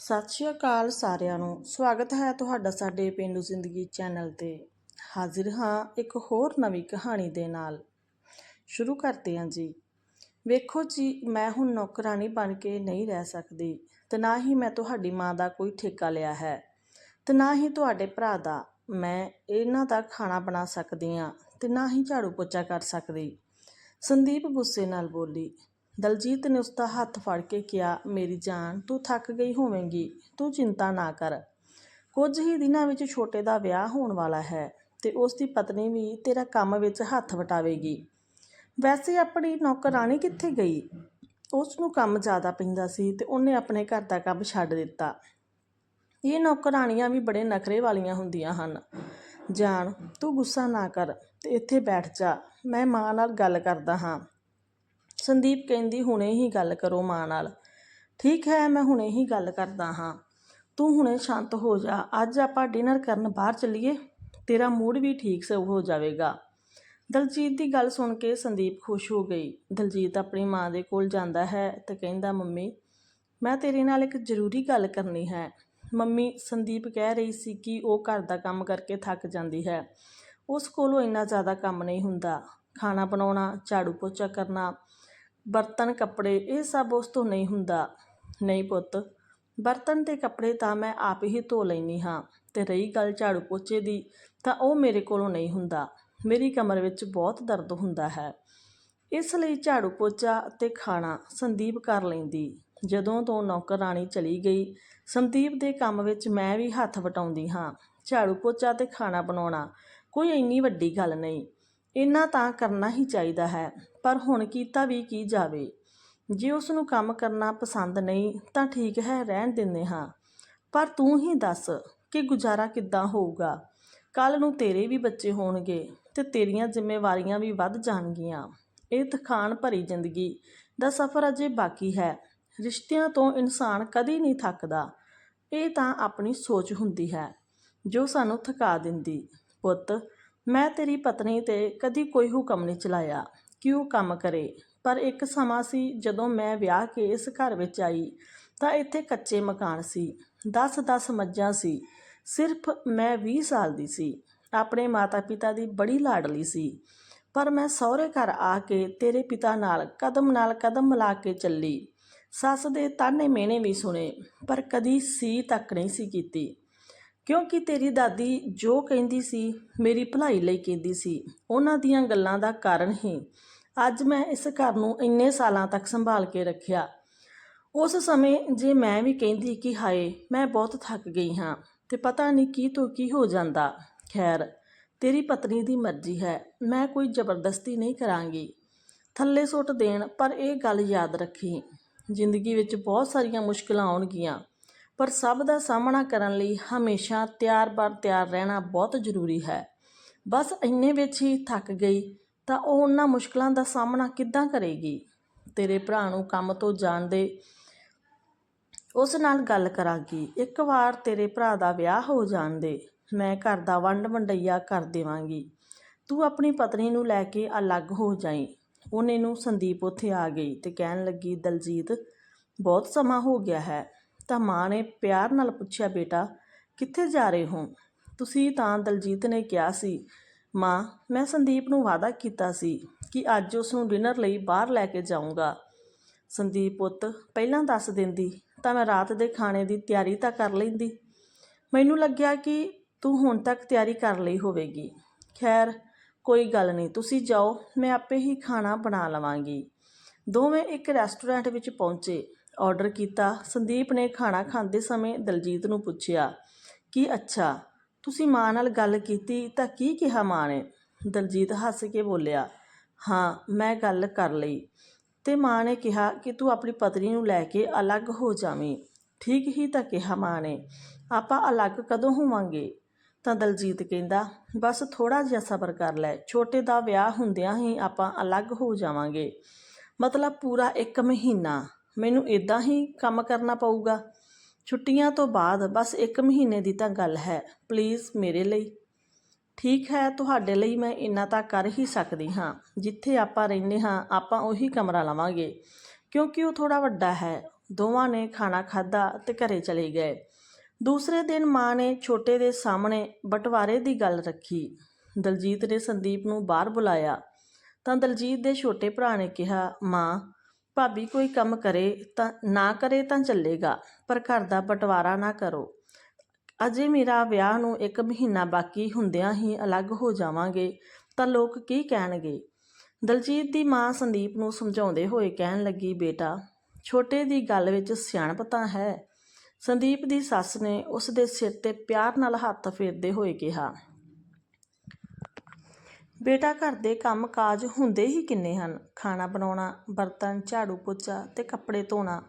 ਸਤਿ ਸ਼੍ਰੀ ਅਕਾਲ ਸਾਰਿਆਂ ਨੂੰ। ਸਵਾਗਤ ਹੈ ਤੁਹਾਡਾ ਸਾਡੇ ਪੇਂਡੂ ਜ਼ਿੰਦਗੀ ਚੈਨਲ ਤੇ। ਹਾਜ਼ਰ ਹਾਂ ਇੱਕ ਹੋਰ ਨਵੀਂ ਕਹਾਣੀ ਦੇ ਨਾਲ। ਸ਼ੁਰੂ ਕਰਦੇ ਹਾਂ ਜੀ। ਵੇਖੋ ਜੀ, ਮੈਂ ਹੁਣ ਨੌਕਰਾਨੀ ਬਣ ਕੇ ਨਹੀਂ ਰਹਿ ਸਕਦੀ, ਤੇ ਨਾ ਹੀ ਮੈਂ ਤੁਹਾਡੀ ਮਾਂ ਦਾ ਕੋਈ ਠੇਕਾ ਲਿਆ ਹੈ, ਤੇ ਨਾ ਹੀ ਤੁਹਾਡੇ ਭਰਾ ਦਾ। ਮੈਂ ਇਹਨਾਂ ਦਾ ਖਾਣਾ ਬਣਾ ਸਕਦੀ ਹਾਂ, ਤੇ ਨਾ ਹੀ ਝਾੜੂ ਪੋਚਾ ਕਰ ਸਕਦੀ। ਸੰਦੀਪ ਗੁੱਸੇ ਨਾਲ ਬੋਲੀ ਦਲਜੀਤ ਨੇ ਉਸਦਾ ਹੱਥ ਫੜ ਕੇ ਕਿਹਾ, ਮੇਰੀ ਜਾਨ, ਤੂੰ ਥੱਕ ਗਈ ਹੋਵੇਂਗੀ, ਤੂੰ ਚਿੰਤਾ ਨਾ ਕਰ। ਕੁਝ ਹੀ ਦਿਨਾਂ ਵਿੱਚ ਛੋਟੇ ਦਾ ਵਿਆਹ ਹੋਣ ਵਾਲਾ ਹੈ ਤੇ ਉਸ ਦੀ ਪਤਨੀ ਵੀ ਤੇਰਾ ਕੰਮ ਵਿੱਚ ਹੱਥ ਵਟਾਵੇਗੀ। ਵੈਸੇ ਆਪਣੀ ਨੌਕਰਾਣੀ ਕਿੱਥੇ ਗਈ? ਉਸ ਨੂੰ ਕੰਮ ਜ਼ਿਆਦਾ ਪੈਂਦਾ ਸੀ ਤੇ ਉਹਨੇ ਆਪਣੇ ਘਰ ਦਾ ਕੰਮ ਛੱਡ ਦਿੱਤਾ। ਇਹ ਨੌਕਰਾਣੀਆਂ ਵੀ ਬੜੇ ਨਖਰੇ ਵਾਲੀਆਂ ਹੁੰਦੀਆਂ ਹਨ। ਜਾਨ, ਤੂੰ ਗੁੱਸਾ ਨਾ ਕਰ ਤੇ ਇੱਥੇ ਬੈਠ ਜਾ, ਮੈਂ ਮਾਂ ਨਾਲ ਗੱਲ ਕਰਦਾ ਹਾਂ। ਸੰਦੀਪ ਕਹਿੰਦੀ, ਹੁਣੇ ਹੀ ਗੱਲ ਕਰੋ ਮਾਂ ਨਾਲ। ਠੀਕ ਹੈ, ਮੈਂ ਹੁਣੇ ਹੀ ਗੱਲ ਕਰਦਾ ਹਾਂ। ਤੂੰ ਹੁਣੇ ਸ਼ਾਂਤ ਹੋ ਜਾ। ਅੱਜ ਆਪਾਂ ਡਿਨਰ ਕਰਨ ਬਾਹਰ ਚੱਲੀਏ। ਤੇਰਾ ਮੂਡ ਵੀ ਠੀਕ ਸੇ ਹੋ ਜਾਵੇਗਾ। ਦਲਜੀਤ ਦੀ ਗੱਲ ਸੁਣ ਕੇ ਸੰਦੀਪ ਖੁਸ਼ ਹੋ ਗਈ। ਦਲਜੀਤ ਆਪਣੀ ਮਾਂ ਦੇ ਕੋਲ ਜਾਂਦਾ ਹੈ ਤੇ ਕਹਿੰਦਾ, ਮੰਮੀ, ਮੈਂ ਤੇਰੇ ਨਾਲ ਇੱਕ ਜ਼ਰੂਰੀ ਗੱਲ ਕਰਨੀ ਹੈ। ਮੰਮੀ ਸੰਦੀਪ ਕਹਿ ਰਹੀ ਸੀ ਕਿ ਉਹ ਘਰ ਦਾ ਕੰਮ ਕਰਕੇ ਥੱਕ ਜਾਂਦੀ ਹੈ। ਉਸ ਕੋਲੋਂ ਇੰਨਾ ਜ਼ਿਆਦਾ ਕੰਮ ਨਹੀਂ ਹੁੰਦਾ। ਖਾਣਾ ਬਣਾਉਣਾ, ਝਾੜੂ ਪੋਚਾ ਕਰਨਾ ਬਰਤਨ, ਕੱਪੜੇ, ਇਹ ਸਭ ਉਸ ਤੋਂ ਨਹੀਂ ਹੁੰਦਾ। ਨਹੀਂ ਪੁੱਤ, ਬਰਤਨ ਤੇ ਕੱਪੜੇ ਤਾਂ ਮੈਂ ਆਪ ਹੀ ਧੋ ਲੈਂਦੀ ਹਾਂ ਤੇ ਰਹੀ ਗੱਲ ਝਾੜੂ ਪੋਚੇ ਦੀ, ਤਾਂ ਉਹ ਮੇਰੇ ਕੋਲੋਂ ਨਹੀਂ ਹੁੰਦਾ। ਮੇਰੀ ਕਮਰ ਵਿੱਚ ਬਹੁਤ ਦਰਦ ਹੁੰਦਾ ਹੈ। ਇਸ ਲਈ ਝਾੜੂ ਪੋਚਾ ਤੇ ਖਾਣਾ ਸੰਦੀਪ ਕਰ ਲੈਂਦੀ। ਜਦੋਂ ਤੋਂ ਨੌਕਰਾਣੀ ਚਲੀ ਗਈ, ਸੰਦੀਪ ਦੇ ਕੰਮ ਵਿੱਚ ਮੈਂ ਵੀ ਹੱਥ ਵਟਾਉਂਦੀ ਹਾਂ। ਝਾੜੂ ਪੋਚਾ ਤੇ ਖਾਣਾ ਬਣਾਉਣਾ ਕੋਈ ਇੰਨੀ ਵੱਡੀ ਗੱਲ ਨਹੀਂ। ਇੰਨਾ ਤਾਂ ਕਰਨਾ ਹੀ ਚਾਹੀਦਾ ਹੈ। ਪਰ ਹੁਣ ਕੀਤਾ ਵੀ ਕੀ ਜਾਵੇ? ਜੇ ਉਸ ਨੂੰ ਕੰਮ ਕਰਨਾ ਪਸੰਦ ਨਹੀਂ, ਤਾਂ ਠੀਕ ਹੈ, ਰਹਿਣ ਦਿੰਦੇ ਹਾਂ। ਪਰ ਤੂੰ ਹੀ ਦੱਸ ਕਿ ਗੁਜ਼ਾਰਾ ਕਿੱਦਾਂ ਹੋਊਗਾ? ਕੱਲ ਨੂੰ ਤੇਰੇ ਵੀ ਬੱਚੇ ਹੋਣਗੇ ਤੇ ਤੇਰੀਆਂ ਜ਼ਿੰਮੇਵਾਰੀਆਂ ਵੀ ਵੱਧ ਜਾਣਗੀਆਂ। ਇਹ ਥਕਾਨ ਭਰੀ ਜ਼ਿੰਦਗੀ ਦਾ ਸਫ਼ਰ ਅਜੇ ਬਾਕੀ ਹੈ। ਰਿਸ਼ਤਿਆਂ ਤੋਂ ਇਨਸਾਨ ਕਦੀ ਨਹੀਂ ਥੱਕਦਾ। ਇਹ ਤਾਂ ਆਪਣੀ ਸੋਚ ਹੁੰਦੀ ਹੈ, ਜੋ ਸਾਨੂੰ ਥਕਾ ਦਿੰਦੀ। ਪੁੱਤ, ਮੈਂ ਤੇਰੀ ਪਤਨੀ ਤੇ ਕਦੀ ਕੋਈ ਹੁਕਮ ਨਹੀਂ ਚਲਾਇਆ। ਕਿ ਉਹ ਕੰਮ ਕਰੇ? ਪਰ ਇੱਕ ਸਮਾਂ ਸੀ ਜਦੋਂ ਮੈਂ ਵਿਆਹ ਕੇ ਇਸ ਘਰ ਵਿੱਚ ਆਈ, ਤਾਂ ਇੱਥੇ ਕੱਚੇ ਮਕਾਨ ਸੀ। 10-10 ਮੱਝਾਂ ਸੀ। ਸਿਰਫ ਮੈਂ 20 ਸਾਲ ਦੀ ਸੀ। ਆਪਣੇ ਮਾਤਾ-ਪਿਤਾ ਦੀ ਬੜੀ ਲਾਡਲੀ ਸੀ। ਪਰ ਮੈਂ ਸਹੁਰੇ ਘਰ ਆ ਕੇ ਤੇਰੇ ਪਿਤਾ ਨਾਲ ਕਦਮ ਨਾਲ ਕਦਮ ਮਿਲਾ ਕੇ ਚੱਲੀ। ਸੱਸ ਦੇ ਤਾਨੇ ਮਿਹਣੇ ਵੀ ਸੁਣੇ, ਪਰ ਕਦੀ ਸੀ ਤੱਕ ਨਹੀਂ ਸੀ ਕੀਤੀ। ਕਿਉਂਕਿ ਤੇਰੀ ਦਾਦੀ ਜੋ ਕਹਿੰਦੀ ਸੀ, ਮੇਰੀ ਭਲਾਈ ਲਈ ਕਹਿੰਦੀ ਸੀ। ਉਹਨਾਂ ਦੀਆਂ ਗੱਲਾਂ ਦਾ ਕਾਰਨ ਹੀ ਅੱਜ ਮੈਂ ਇਸ ਘਰ ਨੂੰ ਇੰਨੇ ਸਾਲਾਂ ਤੱਕ ਸੰਭਾਲ ਕੇ ਰੱਖਿਆ। ਉਸ ਸਮੇਂ ਜੇ ਮੈਂ ਵੀ ਕਹਿੰਦੀ ਕਿ ਹਾਏ, ਮੈਂ ਬਹੁਤ ਥੱਕ ਗਈ ਹਾਂ ਤੇ ਪਤਾ ਨਹੀਂ ਕੀ ਤੋਂ ਕੀ ਹੋ ਜਾਂਦਾ। ਖੈਰ, ਤੇਰੀ ਪਤਨੀ ਦੀ ਮਰਜ਼ੀ ਹੈ, ਮੈਂ ਕੋਈ ਜ਼ਬਰਦਸਤੀ ਨਹੀਂ ਕਰਾਂਗੀ। ਥੱਲੇ ਸੁੱਟ ਦੇਣ, ਪਰ ਇਹ ਗੱਲ ਯਾਦ ਰੱਖੀ। ਜ਼ਿੰਦਗੀ ਵਿੱਚ ਬਹੁਤ ਸਾਰੀਆਂ ਮੁਸ਼ਕਲਾਂ ਆਉਣਗੀਆਂ, ਪਰ ਸਭ ਦਾ ਸਾਹਮਣਾ ਕਰਨ ਲਈ ਹਮੇਸ਼ਾ ਤਿਆਰ-ਬਰ ਤਿਆਰ ਰਹਿਣਾ ਬਹੁਤ ਜ਼ਰੂਰੀ ਹੈ। ਬਸ ਇੰਨੇ ਵਿੱਚ ਹੀ ਥੱਕ ਗਈ ਤਾਂ ਉਹ ਉਹਨਾਂ ਮੁਸ਼ਕਿਲਾਂ ਦਾ ਸਾਹਮਣਾ ਕਿੱਦਾਂ ਕਰੇਗੀ? ਤੇਰੇ ਭਰਾ ਨੂੰ ਕੰਮ ਤੋਂ ਜਾਣ ਦੇ ਉਸ ਨਾਲ ਗੱਲ ਕਰਾਂਗੀ। ਇੱਕ ਵਾਰ ਤੇਰੇ ਭਰਾ ਦਾ ਵਿਆਹ ਹੋ ਜਾਣ ਦੇ, ਮੈਂ ਘਰ ਦਾ ਵੰਡ ਵੰਡਈਆ ਕਰ ਦੇਵਾਂਗੀ। ਤੂੰ ਆਪਣੀ ਪਤਨੀ ਨੂੰ ਲੈ ਕੇ ਅਲੱਗ ਹੋ ਜਾਈਂ। ਉਹਨੇ ਨੂੰ ਸੰਦੀਪ ਉੱਥੇ ਆ ਗਈ ਤੇ ਕਹਿਣ ਲੱਗੀ, ਦਲਜੀਤ, ਬਹੁਤ ਸਮਾਂ ਹੋ ਗਿਆ ਹੈ। ਤਾਂ ਮਾਂ ਨੇ ਪਿਆਰ ਨਾਲ ਪੁੱਛਿਆ, ਬੇਟਾ, ਕਿੱਥੇ ਜਾ ਰਹੇ ਹੋ? ਤੁਸੀਂ ਤਾਂ ਦਲਜੀਤ ਨੇ ਕਿਹਾ ਸੀ ਮਾਂ, ਮੈਂ ਸੰਦੀਪ ਨੂੰ ਵਾਅਦਾ ਕੀਤਾ ਸੀ ਕਿ ਅੱਜ ਉਸ ਨੂੰ ਡਿਨਰ ਲਈ ਬਾਹਰ ਲੈ ਕੇ ਜਾਊਂਗਾ। ਸੰਦੀਪ ਪੁੱਤ, ਪਹਿਲਾਂ ਦੱਸ ਦਿੰਦੀ, ਤਾਂ ਮੈਂ ਰਾਤ ਦੇ ਖਾਣੇ ਦੀ ਤਿਆਰੀ ਤਾਂ ਕਰ ਲੈਂਦੀ। ਮੈਨੂੰ ਲੱਗਿਆ ਕਿ ਤੂੰ ਹੁਣ ਤੱਕ ਤਿਆਰੀ ਕਰ ਲਈ ਹੋਵੇਗੀ। ਖੈਰ, ਕੋਈ ਗੱਲ ਨਹੀਂ, ਤੁਸੀਂ ਜਾਓ, ਮੈਂ ਆਪੇ ਹੀ ਖਾਣਾ ਬਣਾ ਲਵਾਂਗੀ। ਦੋਵੇਂ ਇੱਕ ਰੈਸਟੋਰੈਂਟ ਵਿੱਚ ਪਹੁੰਚੇ। ਆਰਡਰ ਕੀਤਾ, ਸੰਦੀਪ ਨੇ ਖਾਣਾ ਖਾਂਦੇ ਸਮੇਂ ਦਲਜੀਤ ਨੂੰ ਪੁੱਛਿਆ ਕਿ ਅੱਛਾ ਤੁਸੀਂ ਮਾਂ ਨਾਲ ਗੱਲ ਕੀਤੀ ਤਾਂ ਕੀ ਕਿਹਾ ਮਾਂ ਨੇ? ਦਲਜੀਤ ਹੱਸ ਕੇ ਬੋਲਿਆ, ਹਾਂ, ਮੈਂ ਗੱਲ ਕਰ ਲਈ। ਤੇ ਮਾਂ ਨੇ ਕਿਹਾ ਕਿ ਤੂੰ ਆਪਣੀ ਪਤਨੀ ਨੂੰ ਲੈ ਕੇ ਅਲੱਗ ਹੋ ਜਾਵੀਂ। ਠੀਕ ਹੀ ਤਾਂ ਕਿਹਾ ਮਾਂ ਨੇ। ਆਪਾਂ ਅਲੱਗ ਕਦੋਂ ਹੋਵਾਂਗੇ? ਤਾਂ ਦਲਜੀਤ ਕਹਿੰਦਾ, ਬਸ ਥੋੜਾ ਜਿਹਾ ਸਬਰ ਕਰ ਲੈ। ਛੋਟੇ ਦਾ ਵਿਆਹ ਹੁੰਦਿਆਂ ਹੀ ਆਪਾਂ ਅਲੱਗ ਹੋ ਜਾਵਾਂਗੇ। ਮਤਲਬ ਪੂਰਾ ਇੱਕ ਮਹੀਨਾ। ਮੈਨੂੰ ਇਦਾਂ ਹੀ ਕੰਮ ਕਰਨਾ ਪਊਗਾ। ਛੁੱਟੀਆਂ ਤੋਂ ਬਾਅਦ ਬਸ ਇੱਕ ਮਹੀਨੇ ਦੀ ਤਾਂ ਗੱਲ ਹੈ ਪਲੀਜ਼ ਮੇਰੇ ਲਈ। ਠੀਕ ਹੈ, ਤੁਹਾਡੇ ਲਈ ਮੈਂ ਇੰਨਾ ਤਾਂ ਕਰ ਹੀ ਸਕਦੀ ਹਾਂ। ਜਿੱਥੇ ਆਪਾਂ ਰਹਿੰਦੇ ਹਾਂ, ਆਪਾਂ ਉਹੀ ਕਮਰਾ ਲਵਾਂਗੇ। ਕਿਉਂਕਿ ਉਹ ਥੋੜਾ ਵੱਡਾ ਹੈ। ਦੋਵਾਂ ਨੇ ਖਾਣਾ ਖਾਧਾ ਤੇ ਘਰੇ ਚਲੇ ਗਏ। ਦੂਸਰੇ ਦਿਨ ਮਾਂ ਨੇ ਛੋਟੇ ਦੇ ਸਾਹਮਣੇ ਬਟਵਾਰੇ ਦੀ ਗੱਲ ਰੱਖੀ। ਦਲਜੀਤ ਨੇ ਸੰਦੀਪ ਨੂੰ ਬਾਹਰ ਬੁਲਾਇਆ। ਤਾਂ ਦਲਜੀਤ ਦੇ ਛੋਟੇ ਭਰਾ ਨੇ ਕਿਹਾ, ਮਾਂ ਭਾਬੀ ਕੋਈ ਕੰਮ ਕਰੇ ਤਾਂ, ਨਾ ਕਰੇ ਤਾਂ ਚੱਲੇਗਾ, ਪਰ ਘਰ ਦਾ ਬਟਵਾਰਾ ਨਾ ਕਰੋ। ਅਜੇ ਮੇਰਾ ਵਿਆਹ ਨੂੰ ਇੱਕ ਮਹੀਨਾ ਬਾਕੀ ਹੁੰਦਿਆਂ ਹੀ ਅਲੱਗ ਹੋ ਜਾਵਾਂਗੇ, ਤਾਂ ਲੋਕ ਕੀ ਕਹਿਣਗੇ? ਦਲਜੀਤ ਦੀ ਮਾਂ ਸੰਦੀਪ ਨੂੰ ਸਮਝਾਉਂਦੇ ਹੋਏ ਕਹਿਣ ਲੱਗੀ, ਬੇਟਾ, ਛੋਟੇ ਦੀ ਗੱਲ ਵਿੱਚ ਸਿਆਣਪ ਤਾਂ ਹੈ। ਸੰਦੀਪ ਦੀ ਸੱਸ ਨੇ ਉਸ ਦੇ ਸਿਰ ਤੇ ਪਿਆਰ ਨਾਲ ਹੱਥ ਫੇਰਦੇ ਹੋਏ ਕਿਹਾ ਬੇਟਾ ਘਰ ਦੇ ਕੰਮ ਕਾਜ ਹੁੰਦੇ ਹੀ ਕਿੰਨੇ ਹਨ? ਖਾਣਾ ਬਣਾਉਣਾ, ਬਰਤਨ, ਝਾੜੂ ਪੋਚਾ ਤੇ ਕੱਪੜੇ ਧੋਣਾ।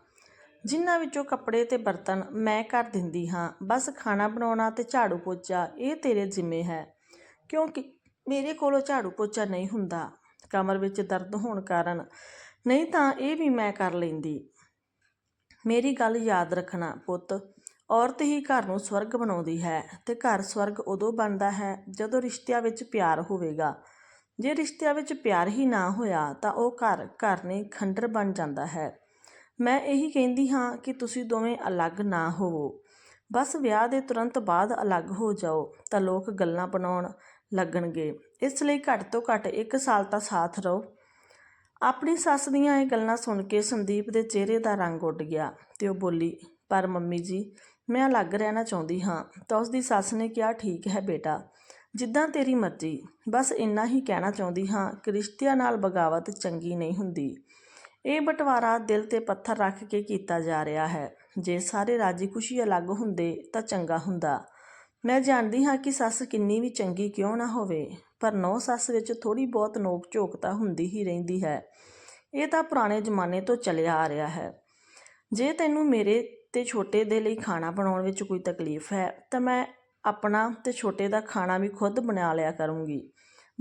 ਜਿਨ੍ਹਾਂ ਵਿੱਚੋਂ ਕੱਪੜੇ ਤੇ ਬਰਤਨ ਮੈਂ ਕਰ ਦਿੰਦੀ ਹਾਂ। ਬਸ ਖਾਣਾ ਬਣਾਉਣਾ ਤੇ ਝਾੜੂ ਪੋਚਾ, ਇਹ ਤੇਰੇ ਜ਼ਿੰਮੇ ਹੈ। ਕਿਉਂਕਿ ਮੇਰੇ ਕੋਲੋਂ ਝਾੜੂ ਪੋਚਾ ਨਹੀਂ ਹੁੰਦਾ। ਕਮਰ ਵਿੱਚ ਦਰਦ ਹੋਣ ਕਾਰਨ। ਨਹੀਂ ਤਾਂ ਇਹ ਵੀ ਮੈਂ ਕਰ ਲੈਂਦੀ। ਮੇਰੀ ਗੱਲ ਯਾਦ ਰੱਖਣਾ ਪੁੱਤ। ਔਰਤ ਹੀ ਘਰ ਨੂੰ ਸਵਰਗ ਬਣਾਉਂਦੀ ਹੈ ਤੇ ਘਰ ਸਵਰਗ ਉਦੋਂ ਬਣਦਾ ਹੈ ਜਦੋਂ ਰਿਸ਼ਤਿਆਂ ਵਿੱਚ ਪਿਆਰ ਹੋਵੇਗਾ। ਜੇ ਰਿਸ਼ਤਿਆਂ ਵਿੱਚ ਪਿਆਰ ਹੀ ਨਾ ਹੋਇਆ ਤਾਂ ਉਹ ਘਰ ਘਰ ਨਹੀਂ ਖੰਡਰ ਬਣ ਜਾਂਦਾ ਹੈ। ਮੈਂ ਇਹੀ ਕਹਿੰਦੀ ਹਾਂ ਕਿ ਤੁਸੀਂ ਦੋਵੇਂ ਅਲੱਗ ਨਾ ਹੋਵੋ। ਬਸ ਵਿਆਹ ਦੇ ਤੁਰੰਤ ਬਾਅਦ ਅਲੱਗ ਹੋ ਜਾਓ ਤਾਂ ਲੋਕ ਗੱਲਾਂ ਬਣਾਉਣ ਲੱਗਣਗੇ। ਇਸ ਲਈ ਘੱਟ ਤੋਂ ਘੱਟ 1 ਸਾਲ ਤਾਂ ਸਾਥ ਰਹੋ। ਆਪਣੀ ਸੱਸ ਦੀਆਂ ਇਹ ਗੱਲਾਂ ਸੁਣ ਕੇ ਸੰਦੀਪ ਦੇ ਚਿਹਰੇ ਦਾ ਰੰਗ ਉੱਡ ਗਿਆ ਤੇ ਉਹ ਬੋਲੀ, ਪਰ ਮੰਮੀ ਜੀ ਮੈਂ ਅਲੱਗ ਰਹਿਣਾ ਚਾਹੁੰਦੀ ਹਾਂ ਤਾਂ ਉਸ ਦੀ ਸੱਸ ਨੇ ਕਿਹਾ, ਠੀਕ ਹੈ ਬੇਟਾ, ਜਿੱਦਾਂ ਤੇਰੀ ਮਰਜ਼ੀ। ਬਸ ਇੰਨਾ ਹੀ ਕਹਿਣਾ ਚਾਹੁੰਦੀ ਹਾਂ ਕਿ ਰਿਸ਼ਤਿਆਂ ਨਾਲ ਬਗਾਵਤ ਚੰਗੀ ਨਹੀਂ ਹੁੰਦੀ। ਇਹ ਬਟਵਾਰਾ ਦਿਲ ਤੇ ਪੱਥਰ ਰੱਖ ਕੇ ਕੀਤਾ ਜਾ ਰਿਹਾ ਹੈ। ਜੇ ਸਾਰੇ ਰਾਜੀ ਖੁਸ਼ੀ ਅਲੱਗ ਹੁੰਦੇ ਤਾਂ ਚੰਗਾ ਹੁੰਦਾ। ਮੈਂ ਜਾਣਦੀ ਹਾਂ ਕਿ ਸੱਸ ਕਿੰਨੀ ਵੀ ਚੰਗੀ ਕਿਉਂ ਨਾ ਹੋਵੇ, ਪਰ ਨੌ ਸੱਸ ਵਿੱਚ ਥੋੜੀ ਬਹੁਤ ਨੋਕ ਝੋਕ ਤਾਂ ਹੁੰਦੀ ਹੀ ਰਹਿੰਦੀ ਹੈ। ਇਹ ਤਾਂ ਪੁਰਾਣੇ ਜ਼ਮਾਨੇ ਤੋਂ ਚੱਲਿਆ ਆ ਰਿਹਾ ਹੈ। ਜੇ ਤੈਨੂੰ ਮੇਰੇ ਤੇ ਛੋਟੇ ਦੇ ਲਈ ਖਾਣਾ ਬਣਾਉਣ ਵਿੱਚ ਕੋਈ ਤਕਲੀਫ ਹੈ, ਤਾਂ ਮੈਂ ਆਪਣਾ ਤੇ ਛੋਟੇ ਦਾ ਖਾਣਾ ਵੀ ਖੁਦ ਬਣਾ ਲਿਆ ਕਰੂੰਗੀ।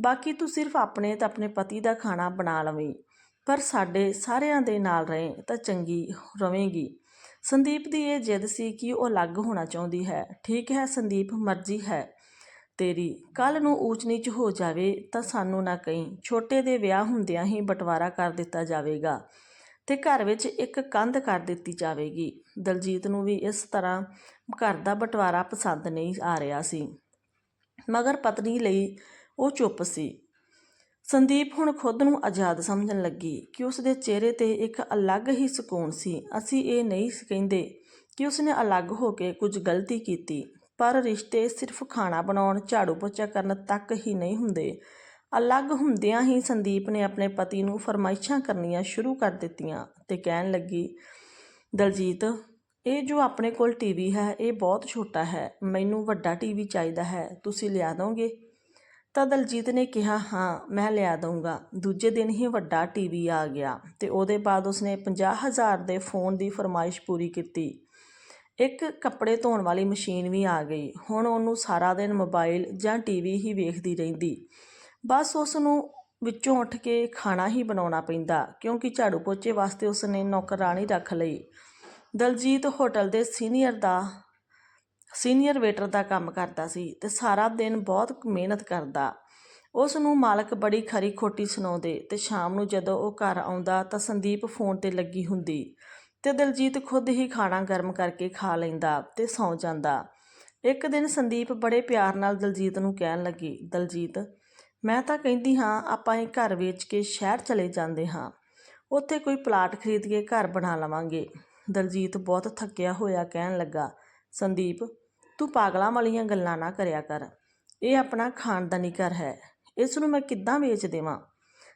ਬਾਕੀ ਤੂੰ ਸਿਰਫ ਆਪਣੇ ਤੇ ਆਪਣੇ ਪਤੀ ਦਾ ਖਾਣਾ ਬਣਾ ਲਵੇਂ, ਪਰ ਸਾਡੇ ਸਾਰਿਆਂ ਦੇ ਨਾਲ ਰਹੇ ਤਾਂ ਚੰਗੀ ਰਵੇਂਗੀ। ਸੰਦੀਪ ਦੀ ਇਹ ਜਿੱਦ ਸੀ ਕਿ ਉਹ ਅਲੱਗ ਹੋਣਾ ਚਾਹੁੰਦੀ ਹੈ। ਠੀਕ ਹੈ ਸੰਦੀਪ, ਮਰਜ਼ੀ ਹੈ। ਤੇਰੀ ਕੱਲ ਨੂੰ ਊਚ ਨੀਚ ਹੋ ਜਾਵੇ ਤਾਂ ਸਾਨੂੰ ਨਾ ਕਹੀਂ, ਛੋਟੇ ਦੇ ਵਿਆਹ ਹੁੰਦਿਆਂ ਹੀ ਬਟਵਾਰਾ ਕਰ ਦਿੱਤਾ ਜਾਵੇਗਾ। ਤੇ ਘਰ ਵਿੱਚ ਇੱਕ ਕੰਧ ਕਰ ਦਿੱਤੀ ਜਾਵੇਗੀ। ਦਲਜੀਤ ਨੂੰ ਵੀ ਇਸ ਤਰ੍ਹਾਂ ਘਰ ਦਾ ਬਟਵਾਰਾ ਪਸੰਦ ਨਹੀਂ ਆ ਰਿਹਾ ਸੀ। ਮਗਰ ਪਤਨੀ ਲਈ ਉਹ ਚੁੱਪ ਸੀ। ਸੰਦੀਪ ਹੁਣ ਖੁਦ ਨੂੰ ਆਜ਼ਾਦ ਸਮਝਣ ਲੱਗੀ ਕਿ ਉਸ ਦੇ ਚਿਹਰੇ ਤੇ ਇੱਕ ਅਲੱਗ ਹੀ ਸਕੂਨ ਸੀ। ਅਸੀਂ ਇਹ ਨਹੀਂ ਕਹਿੰਦੇ ਕਿ ਉਸਨੇ ਅਲੱਗ ਹੋ ਕੇ ਕੁਝ ਗਲਤੀ ਕੀਤੀ, ਪਰ ਰਿਸ਼ਤੇ ਸਿਰਫ ਖਾਣਾ ਬਣਾਉਣ ਝਾੜੂ ਪੋਚਾ ਕਰਨ ਤੱਕ ਹੀ ਨਹੀਂ ਹੁੰਦੇ। ਅਲੱਗ ਹੁੰਦਿਆਂ ਹੀ ਸੰਦੀਪ ਨੇ ਆਪਣੇ ਪਤੀ ਨੂੰ ਫਰਮਾਇਸ਼ਾਂ ਕਰਨੀਆਂ ਸ਼ੁਰੂ ਕਰ ਦਿੱਤੀਆਂ ਤੇ ਕਹਿਣ ਲੱਗੀ, ਦਲਜੀਤ, ਇਹ ਜੋ ਆਪਣੇ ਕੋਲ ਟੀਵੀ ਹੈ, ਇਹ ਬਹੁਤ ਛੋਟਾ ਹੈ, ਮੈਨੂੰ ਵੱਡਾ ਟੀਵੀ ਚਾਹੀਦਾ ਹੈ, ਤੁਸੀਂ ਲਿਆ ਦੋਗੇ? ਤਾਂ ਦਲਜੀਤ ਨੇ ਕਿਹਾ, ਹਾਂ, ਮੈਂ ਲਿਆ ਦਊਂਗਾ। ਦੂਜੇ ਦਿਨ ਹੀ ਵੱਡਾ ਟੀਵੀ ਆ ਗਿਆ ਤੇ ਉਹਦੇ ਬਾਅਦ ਉਸਨੇ 50000 ਦੇ ਫੋਨ ਦੀ ਫਰਮਾਇਸ਼ ਪੂਰੀ ਕੀਤੀ। ਇੱਕ ਕੱਪੜੇ ਧੋਣ ਵਾਲੀ ਮਸ਼ੀਨ ਵੀ ਆ ਗਈ। ਹੁਣ ਉਹਨੂੰ ਸਾਰਾ ਦਿਨ ਮੋਬਾਈਲ ਜਾਂ ਟੀਵੀ ਹੀ ਵੇਖਦੀ ਰਹਿੰਦੀ। ਬਸ ਉਸ ਨੂੰ ਵਿੱਚੋਂ ਉੱਠ ਕੇ ਖਾਣਾ ਹੀ ਬਣਾਉਣਾ ਪੈਂਦਾ, ਕਿਉਂਕਿ ਝਾੜੂ ਪੋਚੇ ਵਾਸਤੇ ਉਸਨੇ ਨੌਕਰਾਣੀ ਰੱਖ ਲਈ। ਦਲਜੀਤ ਹੋਟਲ ਦੇ ਸੀਨੀਅਰ ਦਾ, ਸੀਨੀਅਰ ਵੇਟਰ ਦਾ ਕੰਮ ਕਰਦਾ ਸੀ ਤੇ ਸਾਰਾ ਦਿਨ ਬਹੁਤ ਮਿਹਨਤ ਕਰਦਾ। ਉਸ ਨੂੰ ਮਾਲਕ ਬੜੀ ਖਰੀ ਖੋਟੀ ਸੁਣਾਉਂਦੇ ਤੇ ਸ਼ਾਮ ਨੂੰ ਜਦੋਂ ਉਹ ਘਰ ਆਉਂਦਾ ਤਾਂ ਸੰਦੀਪ ਫੋਨ ਤੇ ਲੱਗੀ ਹੁੰਦੀ ਤੇ ਦਲਜੀਤ ਖੁਦ ਹੀ ਖਾਣਾ ਗਰਮ ਕਰਕੇ ਖਾ ਲੈਂਦਾ ਤੇ ਸੌਂ ਜਾਂਦਾ। ਇੱਕ ਦਿਨ ਸੰਦੀਪ ਬੜੇ ਪਿਆਰ ਨਾਲ ਦਲਜੀਤ ਨੂੰ ਕਹਿਣ ਲੱਗੀ, ਦਲਜੀਤ ਮੈਂ ਤਾਂ ਕਹਿੰਦੀ ਹਾਂ, ਆਪਾਂ ਇਹ ਘਰ ਵੇਚ ਕੇ ਸ਼ਹਿਰ ਚਲੇ ਜਾਂਦੇ ਹਾਂ। ਉੱਥੇ ਕੋਈ ਪਲਾਟ ਖਰੀਦ ਕੇ ਘਰ ਬਣਾ ਲਵਾਂਗੇ। ਦਲਜੀਤ ਬਹੁਤ ਥੱਕਿਆ ਹੋਇਆ ਕਹਿਣ ਲੱਗਾ, ਸੰਦੀਪ, ਤੂੰ ਪਾਗਲਾਂ ਵਾਲੀਆਂ ਗੱਲਾਂ ਨਾ ਕਰਿਆ ਕਰ। ਇਹ ਆਪਣਾ ਖਾਨਦਾਨੀ ਘਰ ਹੈ। ਇਸ ਨੂੰ ਮੈਂ ਕਿੱਦਾਂ ਵੇਚ ਦੇਵਾਂ?